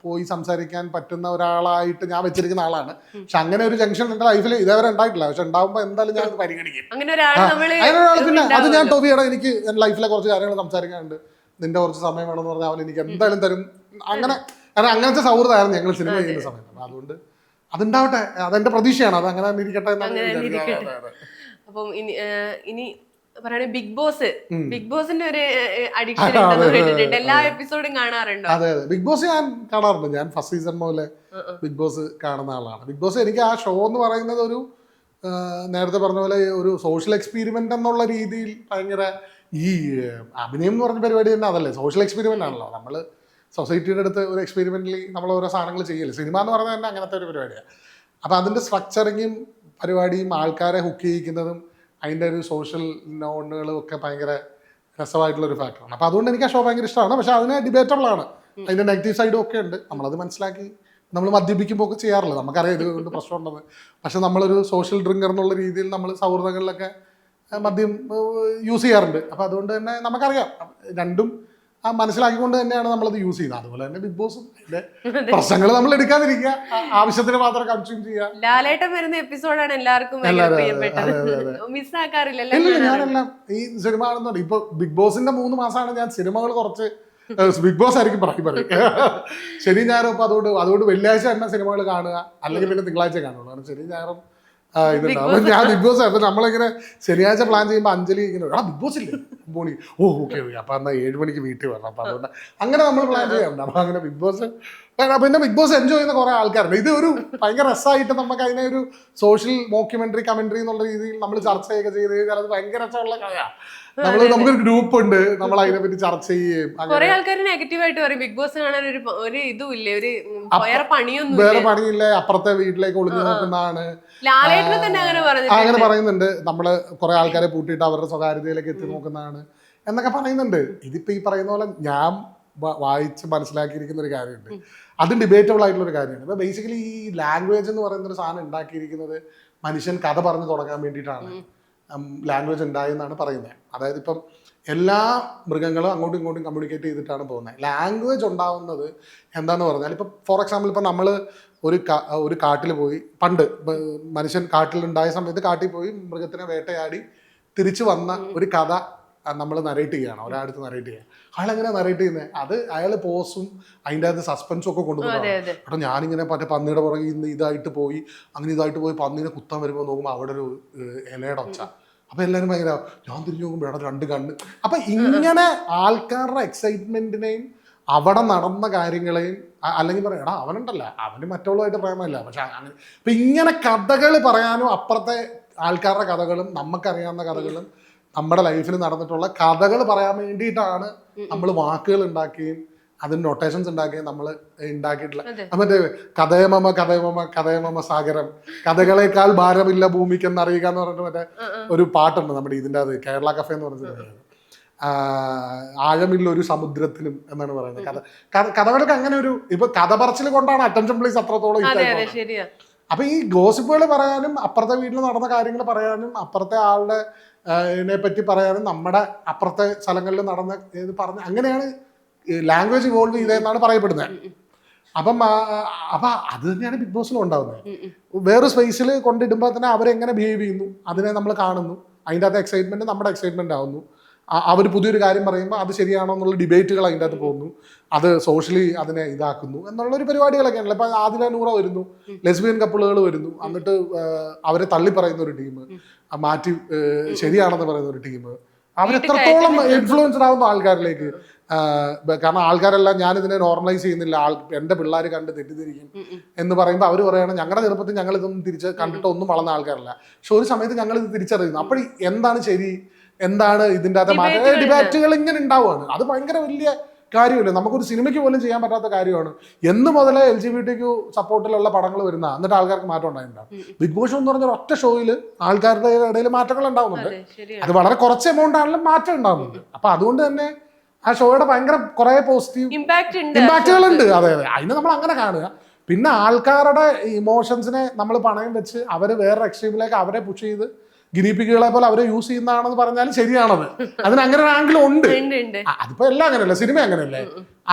പോയി സംസാരിക്കാൻ പറ്റുന്ന ഒരാളായിട്ട് ഞാൻ വെച്ചിരിക്കുന്ന ആളാണ്. പക്ഷെ അങ്ങനെ ഒരു ജംഗ്ഷൻ എന്റെ ലൈഫിൽ ഇതേവരെ ഉണ്ടായിട്ടില്ല. പക്ഷെ ഉണ്ടാവുമ്പോൾ എന്തായാലും ഞാൻ പരിഗണിക്കും. അങ്ങനെ ഒരാൾ പിന്നെ അത് ഞാൻ ടോപ്പിയാണ് ടോബിയുടെ എനിക്ക് എന്റെ ലൈഫിലെ കുറച്ച് കാര്യങ്ങൾ സംസാരിക്കാനുണ്ട്. നിന്റെ കുറച്ച് സമയം വേണമെന്ന് പറഞ്ഞാൽ അവൻ എനിക്ക് എന്തായാലും തരും. അങ്ങനെ കാരണം അങ്ങനത്തെ സൗഹൃദമായിരുന്നു ഞങ്ങൾ സിനിമ ചെയ്യുന്ന സമയത്ത്. അതുകൊണ്ട് അതുണ്ടാവട്ടെ. അതെന്റെ പ്രതീക്ഷയാണ്. അത് അങ്ങനെ ഇരിക്കട്ടെ എന്നാണ്. അപ്പം ഇനി ഇനി പറയണ ബിഗ് ബോസ്. ബിഗ് ബോസിന്റെ ഒരു അഡിക്ഷൻ കേട്ടിട്ടുണ്ട്. എല്ലാ എപ്പിസോഡും കാണാറുണ്ടോ? അതെ അതെ. ബിഗ് ബോസ് ഞാൻ കാണാറുണ്ട്. ഞാൻ ഫസ്റ്റ് സീസൺ മുതലേ ബിഗ് ബോസ് കാണുന്ന ആളാണ്. ബിഗ് ബോസ് എനിക്ക് ആ ഷോ എന്ന് പറയുന്നത് ഒരു നേരത്തെ പറഞ്ഞ പോലെ ഒരു സോഷ്യൽ എക്സ്പീരിമെന്റ് എന്നുള്ള രീതിയിൽ ഭയങ്കര ഈ അഭിനയം എന്ന് പറഞ്ഞ പരിപാടി തന്നെ അതല്ലേ? സോഷ്യൽ എക്സ്പീരിമെന്റ് ആണല്ലോ. നമ്മൾ സൊസൈറ്റിയുടെ അടുത്ത് ഒരു എക്സ്പീരിമെന്റലി നമ്മൾ ഓരോ സാധനങ്ങൾ ചെയ്യല്ലേ? സിനിമ എന്ന് പറഞ്ഞാൽ തന്നെ അങ്ങനത്തെ ഒരു പരിപാടിയാണ് അപ്പോൾ അതിന്റെ സ്ട്രക്ചറിങ്ങും പരിപാടിയും ആൾക്കാരെ ഹുക്ക് ചെയ്യിക്കുന്നതും അതിന്റെ ഒരു സോഷ്യൽ നോണുകളും ഒക്കെ ഭയങ്കര രസമായിട്ടുള്ള ഒരു ഫാക്ടറാണ് അപ്പോൾ അതുകൊണ്ട് എനിക്ക് ആ ഷോ ഭയങ്കര ഇഷ്ടമാണ്. പക്ഷേ അതിന് ഡിബേറ്റബിൾ ആണ്. അതിന്റെ നെഗറ്റീവ് സൈഡും ഒക്കെ ഉണ്ട്. നമ്മളത് മനസ്സിലാക്കി നമ്മൾ മദ്യപിക്കുമ്പോൾ ഒക്കെ ചെയ്യാറില്ല. നമുക്കറിയാം ഇത് കൊണ്ട് പ്രശ്നമുണ്ടെന്ന് പക്ഷെ നമ്മളൊരു സോഷ്യൽ ഡ്രിങ്കർ എന്നുള്ള രീതിയിൽ നമ്മൾ സൗഹൃദങ്ങളിലൊക്കെ മദ്യം യൂസ് ചെയ്യാറുണ്ട്. അപ്പോൾ അതുകൊണ്ട് തന്നെ നമുക്കറിയാം. രണ്ടും ആ മനസ്സിലാക്കിക്കൊണ്ട് തന്നെയാണ് നമ്മളത് യൂസ് ചെയ്യുന്നത്. അതുപോലെ തന്നെ ബിഗ് ബോസും അതിന്റെ പ്രശ്നങ്ങൾ നമ്മൾ എടുക്കാതിരിക്കുക. ആവശ്യത്തിന് മാത്രം കൺസ്യൂം ചെയ്യുക. ലാലേട്ടൻ വരുന്ന എപ്പിസോഡാണ് എല്ലാവർക്കും ഞാനെല്ലാം. ഈ സിനിമ ആണെന്നുണ്ട്. ഇപ്പൊ ബിഗ് ബോസിന്റെ മൂന്ന് മാസമാണ് ഞാൻ സിനിമകൾ കുറച്ച് ബിഗ് ബോസ് ആയിരിക്കും പറയും പറയും. ശനി ഞായറും ഇപ്പൊ അതുകൊണ്ട് അതുകൊണ്ട് വെള്ളിയാഴ്ച തന്നെ സിനിമകൾ കാണുക. അല്ലെങ്കിൽ പിന്നെ തിങ്കളാഴ്ച കാണുള്ളൂ. കാരണം ശനി ഞായറും ആ, ഇതുണ്ടാവും അപ്പൊ ഞാൻ ബിഗ് ബോസ് അപ്പൊ നമ്മളിങ്ങനെ ശനിയാഴ്ച പ്ലാൻ ചെയ്യുമ്പോൾ അഞ്ജലി ഇങ്ങനെ ആ ബിഗ് ബോസ് ഇല്ലേ? മോണി ഓ ഓക്കെ ഓക്കെ. അപ്പൊ എന്നാ ഏഴ് മണിക്ക് വീട്ടിൽ വരണം. അപ്പൊ അതുകൊണ്ട് അങ്ങനെ നമ്മൾ പ്ലാൻ ചെയ്യാറുണ്ട്. അപ്പൊ അങ്ങനെ ബിഗ് ബോസ് പിന്നെ ബിഗ് ബോസ് എൻജോയ് ചെയ്യുന്ന കുറെ ആൾക്കാരുണ്ട്. ഇത് ഒരു ഭയങ്കര രസമായിട്ട് നമുക്ക് അതിനെ ഒരു സോഷ്യൽ മോക്യുമെന്ററി കമന്ററി എന്നുള്ള രീതിയിൽ നമ്മൾ ചർച്ച ചെയ്യുക ചെയ്ത് കഴിഞ്ഞാൽ അത് ഭയങ്കര രസമുള്ള കഥയാണ് നമ്മൾ നമുക്കൊരു ഗ്രൂപ്പ് ഉണ്ട്. നമ്മൾ അതിനെ പറ്റി ചർച്ച ചെയ്യുകയും കുറെ ആൾക്കാർ നെഗറ്റീവ് ആയിട്ട് പറയും. ബിഗ് ബോസ് കാണാൻ ഒരു ഒരു ഇതും ഇല്ലേ ഒരു വേറെ പണിയൊന്നും വേറെ പണിയില്ല. അപ്പുറത്തെ വീട്ടിലേക്ക് ഒളിഞ്ഞു നോക്കുന്നതാണ്. അങ്ങനെ പറയുന്നുണ്ട്. നമ്മൾ കുറെ ആൾക്കാരെ പൂട്ടിയിട്ട് അവരുടെ സ്വകാര്യതയിലേക്ക് എത്തി നോക്കുന്നതാണ് എന്നൊക്കെ പറയുന്നുണ്ട്. ഇതിപ്പോ ഈ പറയുന്ന പോലെ ഞാൻ വായിച്ച് മനസ്സിലാക്കിയിരിക്കുന്ന ഒരു കാര്യമുണ്ട്. അത് ഡിബേറ്റബിൾ ആയിട്ടുള്ള ഒരു കാര്യമാണ്. ഇപ്പൊ ബേസിക്കലി ഈ ലാംഗ്വേജ് എന്ന് പറയുന്ന ഒരു സാധനം ഉണ്ടാക്കിയിരിക്കുന്നത് മനുഷ്യൻ കഥ പറഞ്ഞു തുടങ്ങാൻ വേണ്ടിയിട്ടാണ്. ലാംഗ്വേജ് ഉണ്ടായെന്നാണ് പറയുന്നത്. അതായത് ഇപ്പം എല്ലാ മൃഗങ്ങളും അങ്ങോട്ടും ഇങ്ങോട്ടും കമ്മ്യൂണിക്കേറ്റ് ചെയ്തിട്ടാണ് പോകുന്നത്. ലാംഗ്വേജ് ഉണ്ടാവുന്നത് എന്താണെന്ന് പറഞ്ഞാൽ ഇപ്പം ഫോർ എക്സാമ്പിൾ ഇപ്പം നമ്മൾ ഒരു ഒരു കാട്ടിൽ പോയി പണ്ട് മനുഷ്യൻ കാട്ടിലുണ്ടായ സമയത്ത് കാട്ടിൽ പോയി മൃഗത്തിനെ വേട്ടയാടി തിരിച്ചു വന്ന ഒരു കഥ നമ്മൾ നരേറ്റ് ചെയ്യുകയാണ് ഒരാടുത്ത് നരേറ്റ് ചെയ്യുക അയാളെങ്ങനെ നരേറ്റ് ചെയ്യുന്നത് അത് അയാൾ പോസും അതിന്റെ അകത്ത് സസ്പെൻസും ഒക്കെ കൊണ്ടുപോകും അപ്പം അതെ. ഞാനിങ്ങനെ മറ്റേ പന്നിയുടെ പുറകിൽ ഇന്ന് ഇതായിട്ട് പോയി അങ്ങനെ ഇതായിട്ട് പോയി പന്നീനെ കുത്താൻ വരുമ്പോൾ നോക്കുമ്പോൾ അവിടെ ഒരു ഇലയുടെ ഒച്ച. അപ്പൊ എല്ലാവരും ഭയങ്കര ഞാൻ തിരിഞ്ഞു നോക്കുമ്പോൾ എടാ രണ്ട് കണ്ണ്. അപ്പൊ ഇങ്ങനെ ആൾക്കാരുടെ എക്സൈറ്റ്മെന്റിനെയും അവിടെ നടന്ന കാര്യങ്ങളെയും അല്ലെങ്കിൽ പറയാം എടാ അവനുണ്ടല്ല അവന് മറ്റുള്ളതായിട്ട് പ്രേമമില്ല. പക്ഷെ അങ്ങനെ അപ്പൊ ഇങ്ങനെ കഥകൾ പറയാനും അപ്പുറത്തെ ആൾക്കാരുടെ കഥകളും നമുക്കറിയാവുന്ന കഥകളും നമ്മുടെ ലൈഫിൽ നടന്നിട്ടുള്ള കഥകൾ പറയാൻ വേണ്ടിയിട്ടാണ് നമ്മൾ വാക്കുകൾ ഉണ്ടാക്കുകയും അതിന് നൊട്ടേഷൻസ് ഉണ്ടാക്കി നമ്മൾ ഉണ്ടാക്കിയിട്ടുള്ള. മറ്റേ കഥയമമ കഥയമമ കഥയമമ സാഗരം. കഥകളെക്കാൾ ഭാരമില്ല ഭൂമിക്ക് എന്ന് അറിയുക എന്ന് പറഞ്ഞിട്ട് മറ്റേ ഒരു പാട്ടുണ്ട് നമ്മുടെ ഇതിന്റെ അത് കേരള കഫേ എന്ന് പറഞ്ഞിട്ട് ആഴമില്ല ഒരു സമുദ്രത്തിലും എന്നാണ് പറയുന്നത്. കഥ കഥ- കഥകൾക്ക് അങ്ങനെ ഒരു ഇപ്പൊ കഥ പറച്ചിൽ കൊണ്ടാണ് അറ്റൻഷൻ പ്ലീസ് അത്രത്തോളം അപ്പൊ ഈ ഗോസിപ്പുകൾ പറയാനും അപ്പുറത്തെ വീട്ടിൽ നടന്ന കാര്യങ്ങൾ പറയാനും അപ്പുറത്തെ ആളുടെ ഇതിനെ പറ്റി പറയാനും നമ്മുടെ അപ്പുറത്തെ സ്ഥലങ്ങളിൽ നടന്ന ഇത് പറഞ്ഞ അങ്ങനെയാണ് ലാംഗ്വേജ് ഇവോൾവ് ചെയ്തതെന്നാണ് പറയപ്പെടുന്നത്. അപ്പം അപ്പൊ അത് തന്നെയാണ് ബിഗ് ബോസിലും ഉണ്ടാവുന്നത്. വേറെ സ്പേസിൽ കൊണ്ടിടുമ്പോൾ തന്നെ അവരെങ്ങനെ ബിഹേവ് ചെയ്യുന്നു? അതിനെ നമ്മൾ കാണുന്നു. അതിന്റെ അകത്ത് എക്സൈറ്റ്മെന്റ് നമ്മുടെ എക്സൈറ്റ്മെന്റ് ആവുന്നു. അവർ പുതിയൊരു കാര്യം പറയുമ്പോൾ അത് ശരിയാണോ എന്നുള്ള ഡിബേറ്റുകൾ അതിന്റെ അകത്ത് പോകുന്നു. അത് സോഷ്യലി അതിനെ ഇതാക്കുന്നു എന്നുള്ള ഒരു പരിപാടികളൊക്കെയാണല്ലോ ഇപ്പം ആദില നൂറ വരുന്നു. ലെസ്ബിയൻ കപ്പിളുകൾ വരുന്നു. എന്നിട്ട് അവരെ തള്ളി പറയുന്ന ഒരു ടീം മാറ്റി ശരിയാണെന്ന് പറയുന്ന ഒരു ടീം അവരെത്രത്തോളം ഇൻഫ്ലുവൻസ്ഡ് ആവുന്നു ആൾക്കാരിലേക്ക്? കാരണം ആൾക്കാരെല്ലാം ഞാൻ ഇതിനെ നോർമലൈസ് ചെയ്യുന്നില്ല. ആൾ എന്റെ പിള്ളേർ കണ്ട് തെറ്റിദ്ധരിക്കും. എന്ന് പറയുമ്പോൾ അവർ പറയുകയാണ് ഞങ്ങളുടെ ചെറുപ്പത്തിൽ ഞങ്ങൾ ഇതൊന്നും തിരിച്ച് കണ്ടിട്ട് ഒന്നും വളർന്ന ആൾക്കാരല്ല. പക്ഷെ ഒരു സമയത്ത് ഞങ്ങൾ ഇത് തിരിച്ചറിയുന്നു അപ്പോൾ എന്താണ് ശരി? എന്താണ് ഇതിന്റെ അകത്ത് ഡിബേറ്റുകൾ ഇങ്ങനെ ഉണ്ടാവുകയാണ്. അത് ഭയങ്കര വലിയ കാര്യമല്ലേ. നമുക്കൊരു സിനിമയ്ക്ക് പോലും ചെയ്യാൻ പറ്റാത്ത കാര്യമാണ്. എന്ന് മുതലേ L G B T Q സപ്പോർട്ടിലുള്ള പടങ്ങൾ വരുന്ന എന്നിട്ട് ആൾക്കാർക്ക് മാറ്റം ഉണ്ടായിട്ടുണ്ടാവും ബിഗ് ബോസ് എന്ന് പറഞ്ഞ ഒറ്റ ഷോയിൽ ആൾക്കാരുടെ ഇടയിൽ മാറ്റങ്ങൾ ഉണ്ടാവുന്നുണ്ട്. അതെ വളരെ കുറച്ച് എമൗണ്ട് ആണെങ്കിലും മാറ്റം ഉണ്ടാവുന്നുണ്ട്. അപ്പൊ അതുകൊണ്ട് തന്നെ ആ ഷോയുടെ ഭയങ്കര കുറെ പോസിറ്റീവ് ഇമ്പാക്റ്റുകൾ ഉണ്ട്. അതെ അതെ. അതിന് നമ്മൾ അങ്ങനെ കാണുക. പിന്നെ ആൾക്കാരുടെ ഇമോഷൻസിനെ നമ്മൾ പണയം വെച്ച് അവർ വേറെ എക്സ്ട്രീമിലേക്ക് അവരെ പുഷ് ചെയ്ത് ഗിനിപ്പിക്കുകളെ പോലെ അവരെ യൂസ് ചെയ്യുന്നതാണെന്ന് പറഞ്ഞാലും ശരിയാണത്. അതിന് അങ്ങനെ ഒരു ആംഗിൾ ഉണ്ട്. അതിപ്പോ എല്ലാം അങ്ങനെയല്ലേ? സിനിമ അങ്ങനെയല്ലേ?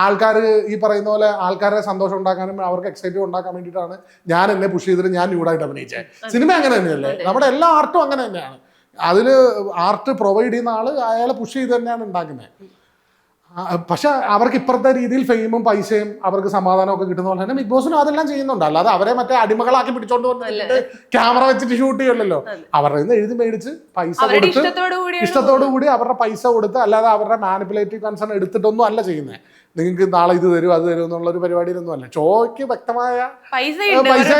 ആൾക്കാർ ഈ പറയുന്ന പോലെ ആൾക്കാരെ സന്തോഷം ഉണ്ടാക്കാനും അവർക്ക് എക്സൈറ്റീവ് ഉണ്ടാക്കാൻ വേണ്ടിയിട്ടാണ് ഞാൻ എന്നെ പുഷ് ചെയ്തിട്ട് ഞാൻ ന്യൂഡായിട്ട് അഭിനയിച്ചേ. സിനിമ അങ്ങനെ തന്നെയല്ലേ? നമ്മുടെ എല്ലാ ആർട്ടും അങ്ങനെ തന്നെയാണ്. അതിൽ ആർട്ട് പ്രൊവൈഡ് ചെയ്യുന്ന ആൾ അയാളെ പുഷ് ചെയ്ത് തന്നെയാണ് ഉണ്ടാക്കുന്നത്. പക്ഷെ അവർക്ക് ഇപ്പുറത്തെ രീതിയിൽ ഫെയിമും പൈസയും അവർക്ക് സമാധാനം ഒക്കെ കിട്ടുന്ന പോലെ തന്നെ ബിഗ് ബോസിനും അതെല്ലാം ചെയ്യുന്നുണ്ട്. അല്ലാതെ അവരെ മറ്റേ അടിമകളാക്കി പിടിച്ചോണ്ട് വന്നിട്ട് ക്യാമറ വെച്ചിട്ട് ഷൂട്ട് ചെയ്യല്ലോ അവരുടെ നിന്ന് എഴുതി മേടിച്ച് പൈസ കൊടുത്ത് ഇഷ്ടത്തോടു കൂടി അവരുടെ പൈസ കൊടുത്ത് അല്ലാതെ അവരുടെ മാനിപ്പുലേറ്റീവ് കൺസേൺ എടുത്തിട്ടൊന്നും അല്ല ചെയ്യുന്നത് നിങ്ങൾക്ക് നാളെ ഇത് തരും അത് തരും എന്നുള്ള ഒരു പരിപാടിയിലൊന്നും അല്ല. ഷോയ്ക്ക് വ്യക്തമായ പൈസ ഉണ്ട് പൈസ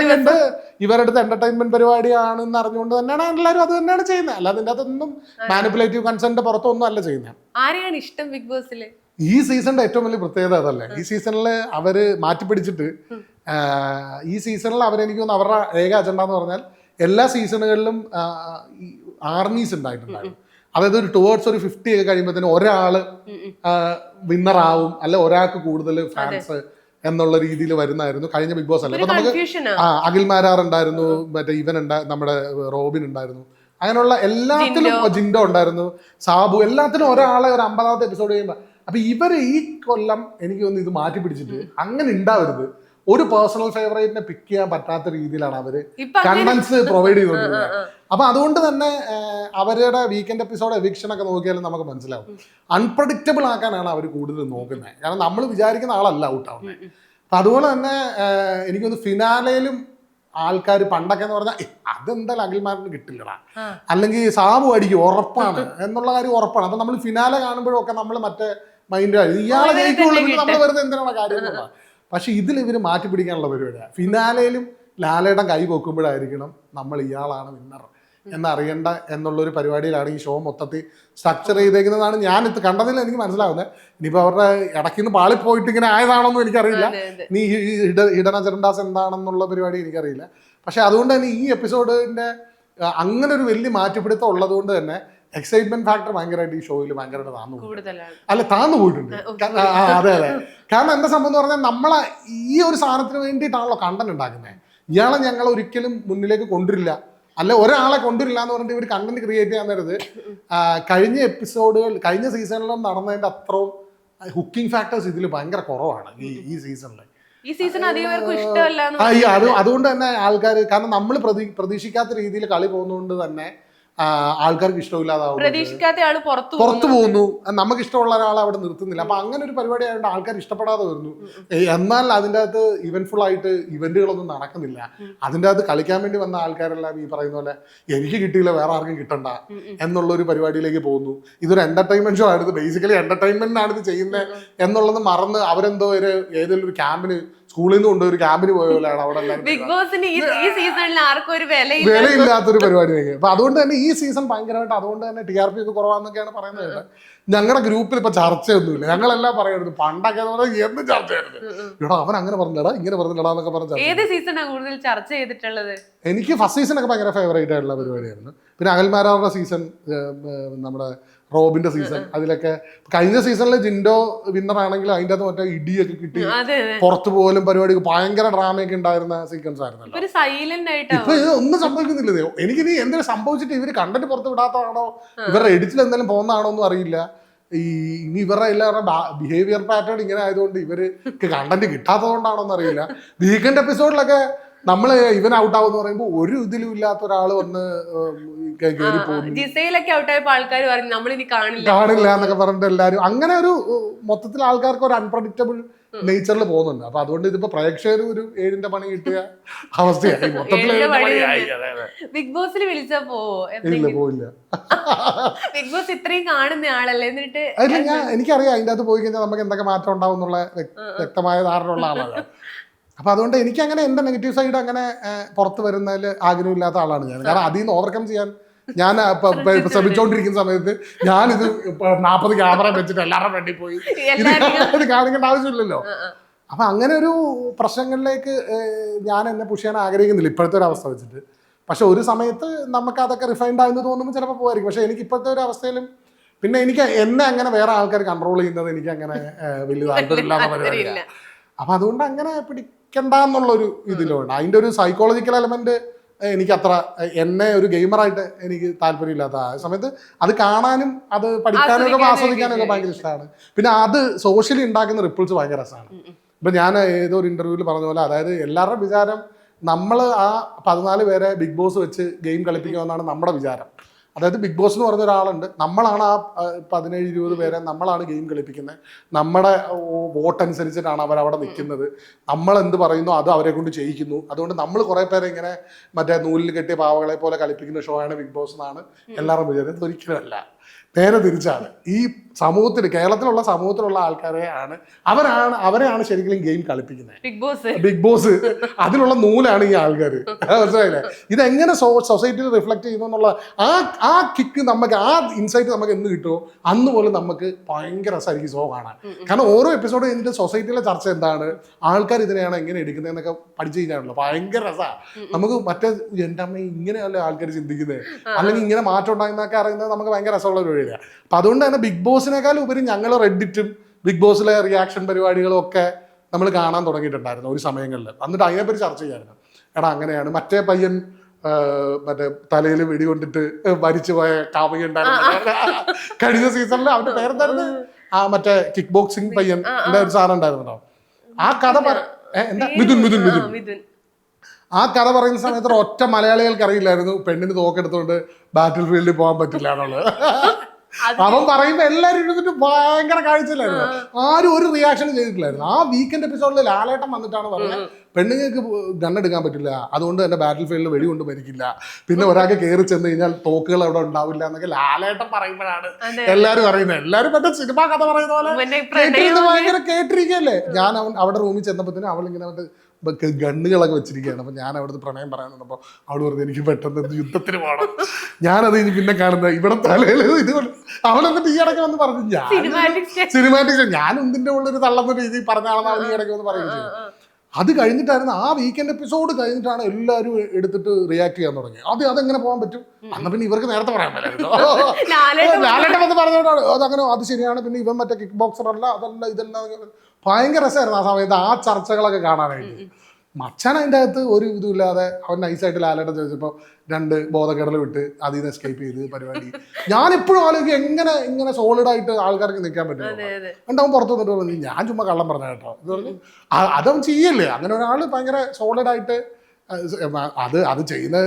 ഇവരുടെ എന്റർടൈൻമെന്റ് പരിപാടിയാണെന്ന് അറിഞ്ഞുകൊണ്ട് തന്നെയാണ് എല്ലാവരും അത് തന്നെയാണ് ചെയ്യുന്നത്. അല്ലാതെ ഇതിന്റെ അതൊന്നും മാനിപ്പുലേറ്റീവ് കൺസേണിന്റെ പുറത്തൊന്നും അല്ല ചെയ്യുന്നത്. ആരെയാണ് ഇഷ്ടം ബിഗ് ബോസിൽ? ഈ സീസണിന്റെ ഏറ്റവും വലിയ പ്രത്യേകത അതല്ലേ? ഈ സീസണിൽ അവർ മാറ്റി പിടിച്ചിട്ട് ഈ സീസണിൽ അവരെനിക്ക് തോന്നുന്നു അവരുടെ ഏക അജണ്ട എന്ന് പറഞ്ഞാൽ എല്ലാ സീസണുകളിലും ആർമീസ് ഉണ്ടായിട്ടുണ്ടായിരുന്നു. അതായത് ഒരു ടുവേർഡ്സ് ഒരു ഫിഫ്റ്റി ഒക്കെ കഴിയുമ്പോഴത്തേനും ഒരാൾ വിന്നർ ആവും. അല്ലെ ഒരാൾക്ക് കൂടുതൽ ഫാൻസ് എന്നുള്ള രീതിയിൽ വരുന്നായിരുന്നു കഴിഞ്ഞ ബിഗ് ബോസ് അല്ല? അപ്പൊ നമുക്ക് ആ. അഖിൽ മാരാർ ഉണ്ടായിരുന്നു മറ്റേ ഇവൻ ഉണ്ടാ നമ്മുടെ റോബിൻ ഉണ്ടായിരുന്നു. അങ്ങനെയുള്ള എല്ലാത്തിലും ജിൻഡോ. ഉണ്ടായിരുന്നു. സാബു എല്ലാത്തിനും ഒരാളെ ഒരു അമ്പതാമത്തെ എപ്പിസോഡ് കഴിയുമ്പോൾ അപ്പൊ ഇവർ ഈ കൊല്ലം എനിക്ക് തോന്നുന്നു ഇത് മാറ്റി പിടിച്ചിട്ട് അങ്ങനെ ഉണ്ടാവരുത് ഒരു പേഴ്സണൽ ഫേവറേറ്റിനെ പിക്ക് ചെയ്യാൻ പറ്റാത്ത രീതിയിലാണ് അവർ കൺവെൻസ് കണ്ടൻസ് പ്രൊവൈഡ് ചെയ്തുകൊണ്ടിരുന്നത്. അപ്പൊ അതുകൊണ്ട് തന്നെ അവരുടെ വീക്കെൻഡ് എപ്പിസോഡ് എവിക്ഷൻ ഒക്കെ നോക്കിയാലും നമുക്ക് മനസ്സിലാവും. അൺപ്രഡിക്റ്റബിൾ ആക്കാനാണ് അവർ കൂടുതൽ നോക്കുന്നത്. കാരണം നമ്മൾ വിചാരിക്കുന്ന ആളല്ല ഔട്ട് ആവുന്നത് അപ്പൊ അതുപോലെ തന്നെ എനിക്ക് എനിക്കൊന്ന് ഫിനാലയിലും ആൾക്കാർ പണ്ടൊക്കെ എന്ന് പറഞ്ഞാൽ "ഏയ്, അതെന്തായാലും അഖിൽമാരിന് കിട്ടില്ലടാ. അല്ലെങ്കിൽ സാബു അടിക്കും ഉറപ്പാണ്. എന്നുള്ള കാര്യം ഉറപ്പാണ്. അപ്പൊ നമ്മൾ ഫിനാലെ കാണുമ്പോഴൊക്കെ നമ്മൾ മറ്റേ മൈൻഡ് ഇയാളെ ജയിക്കുള്ളൂ നമ്മൾ വെറുതെ എന്തിനാണ് കാര്യം പക്ഷെ ഇതിൽ ഇവർ മാറ്റി പിടിക്കാനുള്ള പരിപാടിയാണ് ഫിനാലയിലും ലാലേട്ടൻ കൈ പൊക്കുമ്പോഴായിരിക്കണം നമ്മൾ ഇയാളാണ് വിന്നർ എന്നറിയണ്ട എന്നുള്ളൊരു പരിപാടിയിലാണ് ഈ ഷോ മൊത്തത്തിൽ സ്ട്രക്ചർ ചെയ്തേക്കുന്നതാണ്. ഞാൻ ഇത് കണ്ടതിൽ എനിക്ക് മനസ്സിലാവുന്നത് ഇനിയിപ്പോൾ അവരുടെ ഇടയ്ക്ക് നിന്ന് പാളിപ്പോയിട്ട് ഇങ്ങനെ ആയതാണോന്നും എനിക്കറിയില്ല. നീ ഹിഡൻ അജണ്ടാസ് എന്താണെന്നുള്ള പരിപാടി എനിക്കറിയില്ല. പക്ഷെ അതുകൊണ്ട് തന്നെ ഈ എപ്പിസോഡിന്റെ അങ്ങനെ ഒരു വലിയ മാറ്റപ്പിടുത്തം ഉള്ളതുകൊണ്ട് തന്നെ എക്സൈറ്റ്മെന്റ് ഫാക്ടർ ഭയങ്കരമായിട്ട് ഈ ഷോയിൽ ഭയങ്കരമായിട്ട് താന്നു അല്ല താന്നു പോയിട്ടുണ്ട്. അതെ അതെ. കാരണം എന്താ സംഭവം എന്ന് പറഞ്ഞാൽ നമ്മളെ ഈ ഒരു സാധനത്തിന് വേണ്ടിയിട്ടാണല്ലോ കണ്ടന്റ് ഉണ്ടാക്കുന്നത്. ഇയാളെ ഞങ്ങൾ ഒരിക്കലും മുന്നിലേക്ക് കൊണ്ടുവരില്ല. അല്ല ഒരാളെ കൊണ്ടുവരില്ല എന്ന് പറഞ്ഞിട്ട് ഇവർ കണ്ടന്റ് ക്രിയേറ്റ് ചെയ്യാൻ നേരത് കഴിഞ്ഞ എപ്പിസോഡുകൾ കഴിഞ്ഞ സീസണിലും നടന്നതിന്റെ അത്രയും ഹുക്കിംഗ് ഫാക്ടേഴ്സ് ഇതിൽ ഭയങ്കര കുറവാണ് ഈ ഈ സീസണിൽ ഈ സീസൺ അധികം ഇഷ്ടമല്ല അതുകൊണ്ട് തന്നെ ആൾക്കാർ കാരണം നമ്മൾ പ്രതീക്ഷിക്കാത്ത രീതിയിൽ കളി പോകുന്നതുകൊണ്ട് തന്നെ ആൾക്കാർക്ക് ഇഷ്ടമില്ലാതാവും പ്രതീക്ഷിക്കാത്ത ആൾ പുറത്തു പുറത്തു പോകുന്നു. നമുക്ക് ഇഷ്ടമുള്ള ഒരാളെ അവിടെ നിർത്തുന്നില്ല. അപ്പൊ അങ്ങനെ ഒരു പരിപാടി ആയതുകൊണ്ട് ആൾക്കാർ ഇഷ്ടപ്പെടാതെ വരുന്നു. എന്നാൽ അതിന്റെ അകത്ത് ഇവന്റ്ഫുൾ ആയിട്ട് ഇവന്റുകളൊന്നും നടക്കുന്നില്ല. അതിന്റെ അകത്ത് കളിക്കാൻ വേണ്ടി വന്ന ആൾക്കാരെല്ലാം ഈ പറയുന്ന പോലെ എനിക്ക് കിട്ടിയില്ല വേറെ ആർക്കും കിട്ടണ്ട എന്നുള്ള ഒരു പരിപാടിയിലേക്ക് പോകുന്നു. ഇതൊരു എന്റർടൈൻമെന്റ് ഷോ ആണ് ബേസിക്കലി ബേസിക്കലി എന്റർടൈൻമെന്റിനാണ് ഇത് ചെയ്യുന്നത് എന്നുള്ളത് മറന്ന് അവരെന്തോ ഒരു ഏതെങ്കിലും ഒരു ക്യാമ്പിന് സ്കൂളിൽ നിന്ന് കൊണ്ടുപോയി ഒരു ക്യാമ്പിന് പോയ പോലെയാണ് അവിടെ ബിഗ് ബോസിന് ഈ ഈ സീസണിൽ ആർക്കും ഒരു വിലയില്ല. വിലയില്ലാത്തൊരു പരിപാടി അപ്പൊ അതുകൊണ്ട് തന്നെ ഈ സീസൺ ഭയങ്കരമായിട്ട് അതുകൊണ്ട് തന്നെ ടി ആർ പി ഒക്കെ കുറവാന്നൊക്കെയാണ് പറയുന്നത്. ഞങ്ങളുടെ ഗ്രൂപ്പിൽ ഇപ്പൊ ചർച്ചയൊന്നുമില്ല. ഞങ്ങളെല്ലാം പറയുന്നത് പണ്ടൊക്കെ എന്ന് പറഞ്ഞാൽ എന്നും ചർച്ചയായിരുന്നു? എടാ അവൻ അങ്ങനെ പറഞ്ഞടാ ഇങ്ങനെ പറഞ്ഞടാ എന്നൊക്കെ പറഞ്ഞ ഏത് സീസണാണ് കൂടുതൽ ചർച്ച ചെയ്തിട്ടുള്ളത്? എനിക്ക് ഫസ്റ്റ് സീസൺ ഒക്കെ ഭയങ്കര ഫേവറേറ്റ് ആയിട്ടുള്ള പരിപാടിയായിരുന്നു. പിന്നെ അകൽമാരാറുടെ സീസൺ നമ്മുടെ റോബിന്റെ സീസൺ. അതിലൊക്കെ കഴിഞ്ഞ സീസണിൽ ജിൻഡോ വിന്നർ ആണെങ്കിൽ അതിന്റെ അകത്ത് മറ്റേ ഇടിയൊക്കെ കിട്ടി. പുറത്തു പോലും പരിപാടി ഭയങ്കര ഡ്രാമയൊക്കെ ഉണ്ടായിരുന്ന സീക്വൻസ് ആയിരുന്നു ഇപ്പൊ ഇത് ഒന്നും സംഭവിക്കുന്നില്ല. എനിക്ക് ഇനി എന്തെങ്കിലും സംഭവിച്ചിട്ട് ഇവർ കണ്ടന്റ് പുറത്ത് വിടാത്തതാണോ? ഇവരുടെ എഡിറ്റിൽ എന്തെങ്കിലും പോകുന്നതാണോ ഒന്നും അറിയില്ല. ഈ ഇനി ഇവരുടെ എല്ലാവരുടെ ബിഹേവിയർ പാറ്റേൺ ഇങ്ങനെ ആയതുകൊണ്ട് ഇവർ കണ്ടന്റ് കിട്ടാത്തതുകൊണ്ടാണോ എന്നറിയില്ല. വീക്കെൻഡ് എപ്പിസോഡിലൊക്കെ നമ്മൾ ഇവൻ ഔട്ട് ആവുമെന്ന് പറയുമ്പോൾ ഒരു ഇതിലും ഇല്ലാത്ത ഒരാൾ വന്ന് കയറി പോകുന്നു. ജിസയിലൊക്കെ ഔട്ടായപ്പോ ആൾക്കാർ പറഞ്ഞു നമ്മളിനി കാണില്ല. കാണില്ല എന്നൊക്കെ പറഞ്ഞിട്ട് എല്ലാരും അങ്ങനെ ഒരു മൊത്തത്തിൽ ആൾക്കാർക്ക് ഒരു അൺപ്രഡിക്റ്റബിൾ നേച്ചറിൽ പോകുന്നുണ്ട്. അപ്പൊ അതുകൊണ്ട് ഇതിപ്പോ പ്രേക്ഷകർ ഒരു ഏഴിന്റെ പണി കിട്ടിയ അവസ്ഥയായി. മൊത്തത്തിൽ. ബിഗ് ബോസിൽ വിളിച്ചാ പോവോ ഇല്ല പോയില്ല ബിഗ് ബോസ് ഇത്രയും കാണുന്ന ആളല്ലേ എന്നിട്ട് അതിൽ ഞാൻ എനിക്കറിയാം അതിന്റെ അകത്ത് പോയി കഴിഞ്ഞാൽ നമുക്ക് എന്തൊക്കെ മാറ്റം ഉണ്ടാവും എന്നുള്ള വ്യക്തമായ ധാരണ ഉള്ള ആളാണ്. ഞാൻ. അപ്പൊ അതുകൊണ്ട് എനിക്ക് അങ്ങനെ എന്റെ നെഗറ്റീവ് സൈഡ് അങ്ങനെ പുറത്ത് വരുന്നതിൽ ആഗ്രഹമില്ലാത്ത ആളാണ് ഞാൻ. കാരണം അതിൽ നിന്ന് ഓവർകം ചെയ്യാൻ ഞാൻ ശ്രമിച്ചോണ്ടിരിക്കുന്ന ശ്രമിച്ചുകൊണ്ടിരിക്കുന്ന സമയത്ത് ഞാനിത് നാൽപ്പത് ക്യാമറ വെച്ചിട്ട് എല്ലാവരുടെ വേണ്ടി പോയി. ഇത് കാണിക്കേണ്ട ആവശ്യമില്ലല്ലോ. അപ്പൊ അങ്ങനെ ഒരു പ്രശ്നങ്ങളിലേക്ക് ഞാൻ എന്നെ പുഷ് ചെയ്യാൻ ആഗ്രഹിക്കുന്നില്ല ഇപ്പോഴത്തെ ഒരു അവസ്ഥ വെച്ചിട്ട്. പക്ഷെ ഒരു സമയത്ത് നമുക്ക് അതൊക്കെ റിഫൈൻഡ് ആയെന്ന് തോന്നുമ്പോൾ ചിലപ്പോൾ പോകായിരിക്കും പക്ഷെ എനിക്ക് ഇപ്പോഴത്തെ ഒരു അവസ്ഥയിലും പിന്നെ എനിക്ക് എന്നെ അങ്ങനെ വേറെ ആൾക്കാർ കൺട്രോൾ ചെയ്യുന്നത് എനിക്ക് അങ്ങനെ വലിയ താല്പര്യമില്ലാത്ത പരിപാടിയാണ് അപ്പം അതുകൊണ്ട് അങ്ങനെ പിടിക്കണ്ട എന്നുള്ളൊരു ഇതിലുണ്ട്. അതിന്റെ ഒരു സൈക്കോളജിക്കൽ എലമെന്റ് എനിക്ക് അത്ര എന്നെ ഒരു ഗെയിമറായിട്ട് എനിക്ക് താല്പര്യമില്ലാത്ത ആ സമയത്ത് അത് കാണാനും അത് പഠിക്കാനും ഒക്കെ ആസ്വദിക്കാനും ഒക്കെ ഭയങ്കര ഇഷ്ടമാണ് പിന്നെ അത് സോഷ്യലി ഉണ്ടാക്കുന്ന റിപ്പിൾസ് ഭയങ്കര രസമാണ് ഇപ്പൊ ഞാൻ ഏതോ ഒരു ഇന്റർവ്യൂവിൽ പറഞ്ഞ പോലെ അതായത് എല്ലാവരുടെ വിചാരം നമ്മൾ ആ പതിനാല് പേരെ ബിഗ് ബോസ് വെച്ച് ഗെയിം കളിപ്പിക്കുമെന്നാണ് നമ്മുടെ വിചാരം. അതായത് ബിഗ് ബോസ് എന്ന് പറഞ്ഞ ഒരാളുണ്ട്. നമ്മളാണ് ആ പതിനേഴ് ഇരുപത് പേരെ നമ്മളാണ് ഗെയിം കളിപ്പിക്കുന്നത് നമ്മുടെ വോട്ട് അനുസരിച്ചിട്ടാണ് അവർ അവിടെ നിൽക്കുന്നത് നമ്മൾ എന്ത് പറയുന്നു അത് അവരെ കൊണ്ട് ചെയ്യിക്കുന്നു. അതുകൊണ്ട് നമ്മൾ കുറേ പേരെ ഇങ്ങനെ മറ്റേ നൂലിൽ കെട്ടിയ പാവകളെ പോലെ കളിപ്പിക്കുന്ന ഷോ ആണ് ബിഗ് ബോസ് എന്നാണ് എല്ലാവരും വിചാരിക്കുന്നത്. ഒരിക്കലും ഒരിക്കലുമല്ല നേരെ തിരിച്ചാണ്. ഈ സമൂഹത്തിൽ കേരളത്തിലുള്ള സമൂഹത്തിലുള്ള ആൾക്കാരെയാണ് അവരാണ് അവരെയാണ് ശരിക്കും ഗെയിം കളിപ്പിക്കുന്നത് ബിഗ് ബോസ് ബിഗ് ബോസ് അതിലുള്ള നൂലാണ് ഈ ആൾക്കാർ മനസ്സിലായില്ലേ? ഇതെങ്ങനെ സൊസൈറ്റിയിൽ റിഫ്ലക്ട് ചെയ്യുന്നു എന്നുള്ള ആ ആ കിക്ക് നമുക്ക് ആ ഇൻസൈറ്റ് നമുക്ക് എന്ന് കിട്ടുമോ അന്ന് പോലും നമുക്ക് ഭയങ്കര രസമായിരിക്കും സോ കാണാൻ. കാരണം ഓരോ എപ്പിസോഡ് കഴിഞ്ഞിട്ട് സൊസൈറ്റിയിലെ ചർച്ച എന്താണ് ആൾക്കാർ ഇതിനെയാണ് എങ്ങനെ എടുക്കുന്നത് എന്നൊക്കെ പഠിച്ചു കഴിഞ്ഞാണല്ലോ. ഭയങ്കര രസമാണ് നമുക്ക് മറ്റേ എന്റെ അമ്മ ഇങ്ങനെയല്ലേ ആൾക്കാർ ചിന്തിക്കുന്നത് അല്ലെങ്കിൽ ഇങ്ങനെ മാറ്റം ഉണ്ടാകുന്നതൊക്കെ അറിയുന്നത് നമുക്ക് ഭയങ്കര രസമുള്ള ഒരു വഴിയാണ് അപ്പൊ അതുകൊണ്ട് തന്നെ ബിഗ് ബോസിനേക്കാൾ ഉപരി ഞങ്ങൾ റെഡിറ്റും ബിഗ് ബോസിലെ റിയാക്ഷൻ പരിപാടികളും ഒക്കെ നമ്മൾ കാണാൻ തുടങ്ങിയിട്ടുണ്ടായിരുന്നു ഒരു സമയങ്ങളിൽ എന്നിട്ട് അതിനെപ്പറ്റി ചർച്ച ചെയ്യായിരുന്നു. എടാ അങ്ങനെയാണ്. മറ്റേ പയ്യൻ മറ്റേ തലയിൽ വെടികൊണ്ടിട്ട് മരിച്ചു പോയ കാമുകി ഉണ്ടായിരുന്നു. കഴിഞ്ഞ സീസണിൽ അവന്റെ പേരെന്തായിരുന്നു? ആ മറ്റേ കിക്ക് ബോക്സിംഗ് പയ്യൻ ഒരു സാധനം ഉണ്ടായിരുന്നോ ആ കഥ എന്താ? മിഥുൻ മിഥുൻ മിഥുൻ. ആ, കഥ പറയുന്ന സമയത്ത് ഒറ്റ മലയാളികൾക്ക് അറിയില്ലായിരുന്നു. പെണ്ണിന് തോക്കെടുത്തോണ്ട് ബാറ്റിൽ ഫീൽഡിൽ പോകാൻ പറ്റില്ല എന്നുള്ളത്. അവൻ പറയുമ്പോ എല്ലാരും ഇരുന്നിട്ട് ഭയങ്കര കാഴ്ചയിലായിരുന്നു. ആരും ഒരു റിയാക്ഷൻ ചെയ്തിട്ടില്ലായിരുന്നു. ആ വീക്കെൻഡ് എപ്പിസോഡിൽ ലാലേട്ടം വന്നിട്ടാണ് പറഞ്ഞത് പെണ്ണുങ്ങൾക്ക് ഗണ്ണെടുക്കാൻ പറ്റില്ല. അതുകൊണ്ട് തന്നെ ബാറ്റിൽ ഫീൽഡിൽ വെടികൊണ്ട് മരിക്കില്ല പിന്നെ ഒരാൾക്ക് കയറി ചെന്ന് കഴിഞ്ഞാൽ തോക്കുകൾ അവിടെ ഉണ്ടാവില്ല എന്നൊക്കെ ലാലേട്ടം പറയുമ്പോഴാണ് എല്ലാരും അറിയുന്നത്. എല്ലാരും മറ്റേ സിനിമ കഥ പറയുന്ന പോലെ ഭയങ്കര കേട്ടിരിക്കല്ലേ ഞാൻ അവൻ അവിടെ റൂമിൽ ചെന്നപ്പോ അവൾ ഇങ്ങനെ മറ്റേ ബ- ക- ഗണ്ണുകളൊക്കെ വെച്ചിരിക്കുകയാണ്. അപ്പൊ ഞാൻ അവിടുത്തെ പ്രണയം പറയാൻ നിന്നപ്പോ അവൾ പറഞ്ഞു എനിക്ക് പെട്ടെന്ന് യുദ്ധത്തിന് പോകണം ഞാനത് ഇനി പിന്നെ കാണുന്നത് ഇവിടെ തലയിൽ ഇത് എന്നിട്ട് ഈ ഇടയ്ക്ക് വന്ന് പറഞ്ഞു. ഞാൻ സിനിമാറ്റിക് ഞാൻ എന്തിന്റെ ഉള്ളൊരു തള്ളുന്ന രീതി പറഞ്ഞ അവൾ ഈ ഇടയ്ക്ക് വന്ന് പറയുകയും ചെയ്തു അത് കഴിഞ്ഞിട്ടായിരുന്നു ആ വീക്കെൻഡ് എപ്പിസോഡ് കഴിഞ്ഞിട്ടാണ് എല്ലാവരും എടുത്തിട്ട് റിയാക്ട് ചെയ്യാൻ തുടങ്ങി അത് അതെങ്ങനെ പോകാൻ പറ്റും? അന്ന് പിന്നെ ഇവർക്ക് നേരത്തെ പറയാൻ പറ്റില്ല ലാലേട്ടൻ വന്ന് പറഞ്ഞോണ്ടാണ്. അതങ്ങനെ അത് ശരിയാണ്. പിന്നെ ഇവൻ മറ്റേ കിക്ക് ബോക്സർ അല്ല അതല്ല ഇതെല്ലാം. ഭയങ്കര രസമായിരുന്നു ആ സമയത്ത് ആ ചർച്ചകളൊക്കെ കാണാനായിട്ട് മച്ചാൻ അതിന്റെ അകത്ത് ഒരു ഇതുമില്ലാതെ അവൻ നൈസായിട്ട് ലാലേട്ടൻ ചോദിച്ചപ്പോൾ രണ്ട് ബോധക്കെടൽ വിട്ട് അതിൽ നിന്ന് എസ്കേപ്പ് ചെയ്ത് പരിപാടി. ഞാനിപ്പോഴും ആലോചിക്കും എങ്ങനെ ഇങ്ങനെ സോളിഡ് ആയിട്ട് ആൾക്കാർക്ക് നിൽക്കാൻ പറ്റും എന്നിട്ട് അവൻ പുറത്ത് വന്നിട്ട് പറഞ്ഞു ഞാൻ ചുമ്മാ കള്ളം പറഞ്ഞ കേട്ടോ. ഇത് പറഞ്ഞു "ആ- അതവൻ ചെയ്യല്ലേ? അങ്ങനെ ഒരാൾ ഭയങ്കര സോളിഡ് ആയിട്ട് അത് അത് ചെയ്യുന്ന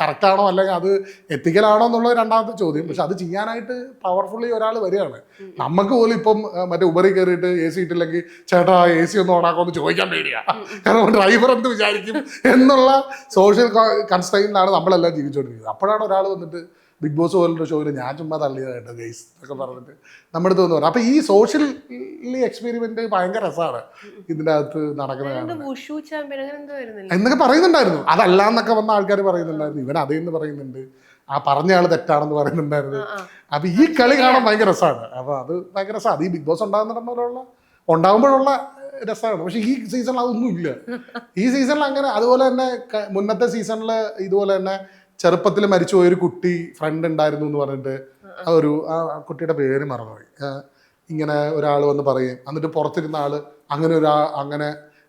കറക്റ്റ് ആണോ അല്ലെങ്കിൽ അത് എത്തിക്കലാണോ എന്നുള്ള രണ്ടാമത്തെ ചോദ്യം. പക്ഷെ അത് ചെയ്യാനായിട്ട് പവർഫുള്ളി ഒരാൾ വരികയാണ്. നമുക്ക് പോലും ഇപ്പം മറ്റേ ഉബറിൽ കയറിയിട്ട് എ സി ഇട്ടില്ലെങ്കിൽ ചേട്ടാ എ സി ഒന്ന് ഓണാക്കോ എന്ന് ചോദിക്കാൻ പേടിയാ. കാരണം ഡ്രൈവർ എന്ത് വിചാരിക്കും? എന്നുള്ള സോഷ്യൽ കൺസ്ട്രെയിനിലാണ് നമ്മളെല്ലാം ജീവിച്ചുകൊണ്ടിരിക്കുന്നത്. അപ്പോഴാണ് ഒരാൾ വന്നിട്ട് ബിഗ് ബോസ് പോലുള്ള ഷോയിൽ ഞാൻ ചുമ്മാ തള്ളിയതായിട്ട് ഗൈസ് എന്നൊക്കെ പറഞ്ഞിട്ട്. നമ്മുടെ അടുത്ത് വന്ന് പറഞ്ഞു അപ്പൊ ഈ സോഷ്യലി എക്സ്പെരിമെന്റ് ഭയങ്കര രസമാണ് ഇതിന്റെ അകത്ത് നടക്കുന്നത് എന്നൊക്കെ പറയുന്നുണ്ടായിരുന്നു. അതല്ല എന്നൊക്കെ വന്ന ആൾക്കാർ പറയുന്നുണ്ടായിരുന്നു. ഇവൻ അതേന്ന് പറയുന്നുണ്ട്. ആ പറഞ്ഞ ആൾ തെറ്റാണെന്ന് പറയുന്നുണ്ടായിരുന്നു. അപ്പൊ ഈ കളി കാണാൻ ഭയങ്കര രസമാണ് അപ്പൊ അത് ഭയങ്കര രസമാണ് അത് ഈ ബിഗ് ബോസ് ഉണ്ടാകുന്നിടമ്പോഴുള്ള ഉണ്ടാകുമ്പോഴുള്ള രസമാണ് പക്ഷെ ഈ സീസണിൽ അതൊന്നും ഇല്ല ഈ സീസണിൽ അങ്ങനെ അതുപോലെ തന്നെ മുന്നത്തെ സീസണിൽ ഇതുപോലെ തന്നെ ചെറുപ്പത്തിൽ മരിച്ചുപോയ ഒരു കുട്ടി ഫ്രണ്ട് ഉണ്ടായിരുന്നു എന്ന് പറഞ്ഞിട്ട് ആ ഒരു ആ കുട്ടിയുടെ പേര് മറന്നുപോയി. ഇങ്ങനെ ഒരാൾ വന്ന് പറയും. എന്നിട്ട് പുറത്തിരുന്ന ആൾ അങ്ങനെ ഒരാ അങ്ങനെ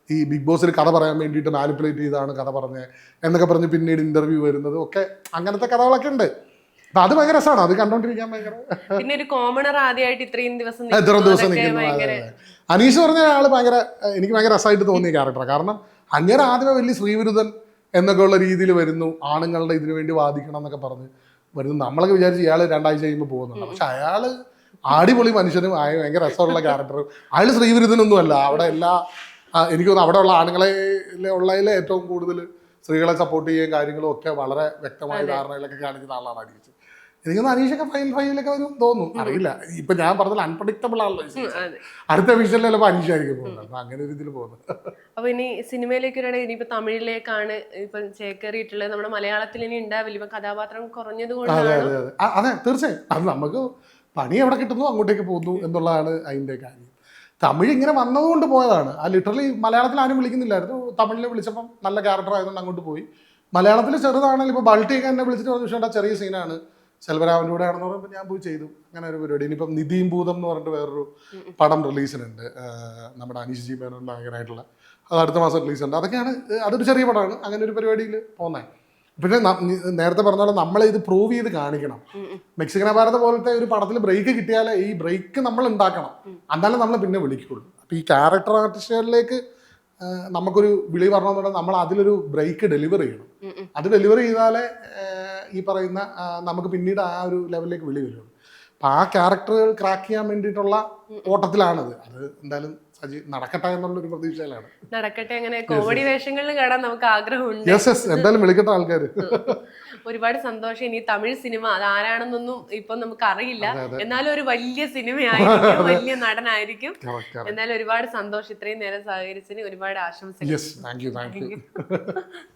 ഈ ബിഗ് ബോസിൽ കഥ പറയാൻ വേണ്ടിയിട്ട് മാനിപ്പുലേറ്റ് ചെയ്താണ് കഥ പറഞ്ഞത് എന്നൊക്കെ പറഞ്ഞ് പിന്നീട് ഇന്റർവ്യൂ വരുന്നത് ഒക്കെ അങ്ങനത്തെ കഥകളൊക്കെ ഉണ്ട്. അപ്പൊ അത് ഭയങ്കര രസമാണ് അത് കണ്ടോണ്ടിരിക്കാൻ ഭയങ്കര പിന്നെ ഒരു കോമണർ ആദ്യമായിട്ട് ഇത്രയും ദിവസം എത്ര ദിവസം. അനീഷ് പറഞ്ഞ ആൾ ഭയങ്കര എനിക്ക് ഭയങ്കര രസമായിട്ട് തോന്നിയ ക്യാരക്ടർ കാരണം അങ്ങനെ ആദ്യമേ വലിയ ശ്രീവിരുദ്ധൻ എന്നൊക്കെ ഉള്ള രീതിയിൽ വരുന്നു. ആണുങ്ങളുടെ ഇതിനു വേണ്ടി വാദിക്കണം എന്നൊക്കെ പറഞ്ഞ് വരുന്നു. നമ്മളൊക്കെ വിചാരിച്ച് ഇയാൾ രണ്ടാഴ്ച കഴിയുമ്പോൾ പോകുന്നുണ്ട്. പക്ഷെ അയാൾ അടിപൊളി മനുഷ്യനും ആയ ഭയങ്കര രസമുള്ള ക്യാരക്ടറും അയാൾ ശ്രീവിരുദ്ധനൊന്നും അല്ല അവിടെ എല്ലാ എനിക്ക് തോന്നുന്നു അവിടെ ഉള്ള ആണുങ്ങളെ ഉള്ളതിലെ ഏറ്റവും കൂടുതൽ സ്ത്രീകളെ സപ്പോർട്ട് ചെയ്യുകയും കാര്യങ്ങളും ഒക്കെ വളരെ വ്യക്തമായ ധാരണയിലൊക്കെ കാണിക്കുന്ന ആളാണ് അനീഷ് എനിക്ക് അനീഷൊക്കെ ഫൈനൽ ഫൈനലൊക്കെ വരും തോന്നുന്നു. അറിയില്ല. ഇപ്പൊ ഞാൻ പറഞ്ഞത് അൺപ്രഡിക്റ്റബിൾ ആണല്ലോ അടുത്ത വിഷനിൽ ചിലപ്പോൾ അനീഷായിരിക്കും പോകുന്നത്. അപ്പൊ അങ്ങനെ ഒരു ഇതിൽ പോകുന്നത് അപ്പൊ ഇനി സിനിമയിലേക്ക് വരികയാണെങ്കിൽ ഇനിയിപ്പോ തമിഴിലേക്കാണ് ഇപ്പൊ ചേക്കേറിയിട്ടുള്ളത്. നമ്മുടെ മലയാളത്തിൽ ഇനി ഉണ്ടാവില്ല. ഇപ്പൊ കഥാപാത്രം കുറഞ്ഞത് അതെ കൊണ്ടാണ്. അതെ. അതെ അതെ തീർച്ചയായും. അത് നമുക്ക് പണി എവിടെ കിട്ടുന്നു അങ്ങോട്ടേക്ക് പോകുന്നു എന്നുള്ളതാണ് അതിന്റെ കാര്യം. തമിഴ് ഇങ്ങനെ വന്നതുകൊണ്ട് പോയതാണ്. ആ ലിറ്ററലി മലയാളത്തിൽ ആരും വിളിക്കുന്നില്ലായിരുന്നു. തമിഴിൽ വിളിച്ചപ്പം നല്ല ക്യാരക്ടർ ആയതുകൊണ്ട് അങ്ങോട്ട് പോയി. മലയാളത്തിൽ ചെറുതാണെങ്കിൽ ഇപ്പോൾ ബൾട്ടിയൊക്കെ എന്നെ വിളിച്ചിട്ട് പറഞ്ഞു "വിഷ്ണുവേട്ടാ, ചെറിയ സീനാണ് സെൽവരാമന്റെ കൂടെ ആണെന്ന് പറയുമ്പോൾ ഞാൻ പോയി ചെയ്തു. അങ്ങനെ ഒരു പരിപാടി. ഇനിയിപ്പം നിധിയും ഭൂതം എന്ന് പറഞ്ഞിട്ട് വേറൊരു പടം റിലീസിനുണ്ട്. നമ്മുടെ അനീഷ് ജി മേനോൻ നായകനായിട്ടുള്ള. അത് അടുത്ത മാസം റിലീസ് ഉണ്ട് അതൊക്കെയാണ് അതൊരു ചെറിയ പടമാണ്. അങ്ങനെ ഒരു പരിപാടിയിൽ പോകുന്നത് പിന്നെ നേരത്തെ പറഞ്ഞ പോലെ നമ്മളെ ഇത് പ്രൂവ് ചെയ്ത് കാണിക്കണം. മെക്സിക്കൻ ഭാരത പോലത്തെ ഒരു പടത്തിൽ ബ്രേക്ക് കിട്ടിയാലേ ഈ ബ്രേക്ക് നമ്മൾ ഉണ്ടാക്കണം. എന്നാലും നമ്മൾ പിന്നെ വിളിക്കുള്ളൂ. അപ്പോൾ ഈ ക്യാരക്ടർ ആർട്ടിസ്റ്റുകളിലേക്ക് നമുക്കൊരു വിളി പറഞ്ഞെന്നുണ്ടെങ്കിൽ നമ്മൾ അതിലൊരു ബ്രേക്ക് ഡെലിവർ ചെയ്യണം. അത് ഡെലിവർ ചെയ്താലേ ഈ പറയുന്ന നമുക്ക് പിന്നീട് ആ ഒരു ലെവലിലേക്ക് വിളി വരുള്ളൂ. അപ്പം ആ ക്യാരക്ടറുകൾ ക്രാക്ക് ചെയ്യാൻ വേണ്ടിയിട്ടുള്ള ഓട്ടത്തിലാണത്. അത് എന്തായാലും സജി നടക്കട്ടെ എന്നുള്ളൊരു പ്രതീക്ഷയിലാണ്. നടക്കട്ടെ അങ്ങനെ കോമഡി വേഷങ്ങളിൽ കാണാൻ നമുക്ക് ആഗ്രഹമുണ്ട്. യെസ് യെസ് എന്തായാലും വിളിക്കട്ടെ ആൾക്കാർ ഒരുപാട് സന്തോഷം. ഇനി തമിഴ് സിനിമ അത് ആരാണെന്നൊന്നും ഇപ്പൊ നമുക്ക് അറിയില്ല. എന്നാലും ഒരു വലിയ സിനിമയായിരിക്കും വലിയ നടനായിരിക്കും. എന്നാലും ഒരുപാട് സന്തോഷം. ഇത്രയും നേരം സഹകരിച്ചതിന് ഒരുപാട് ആശംസകൾ.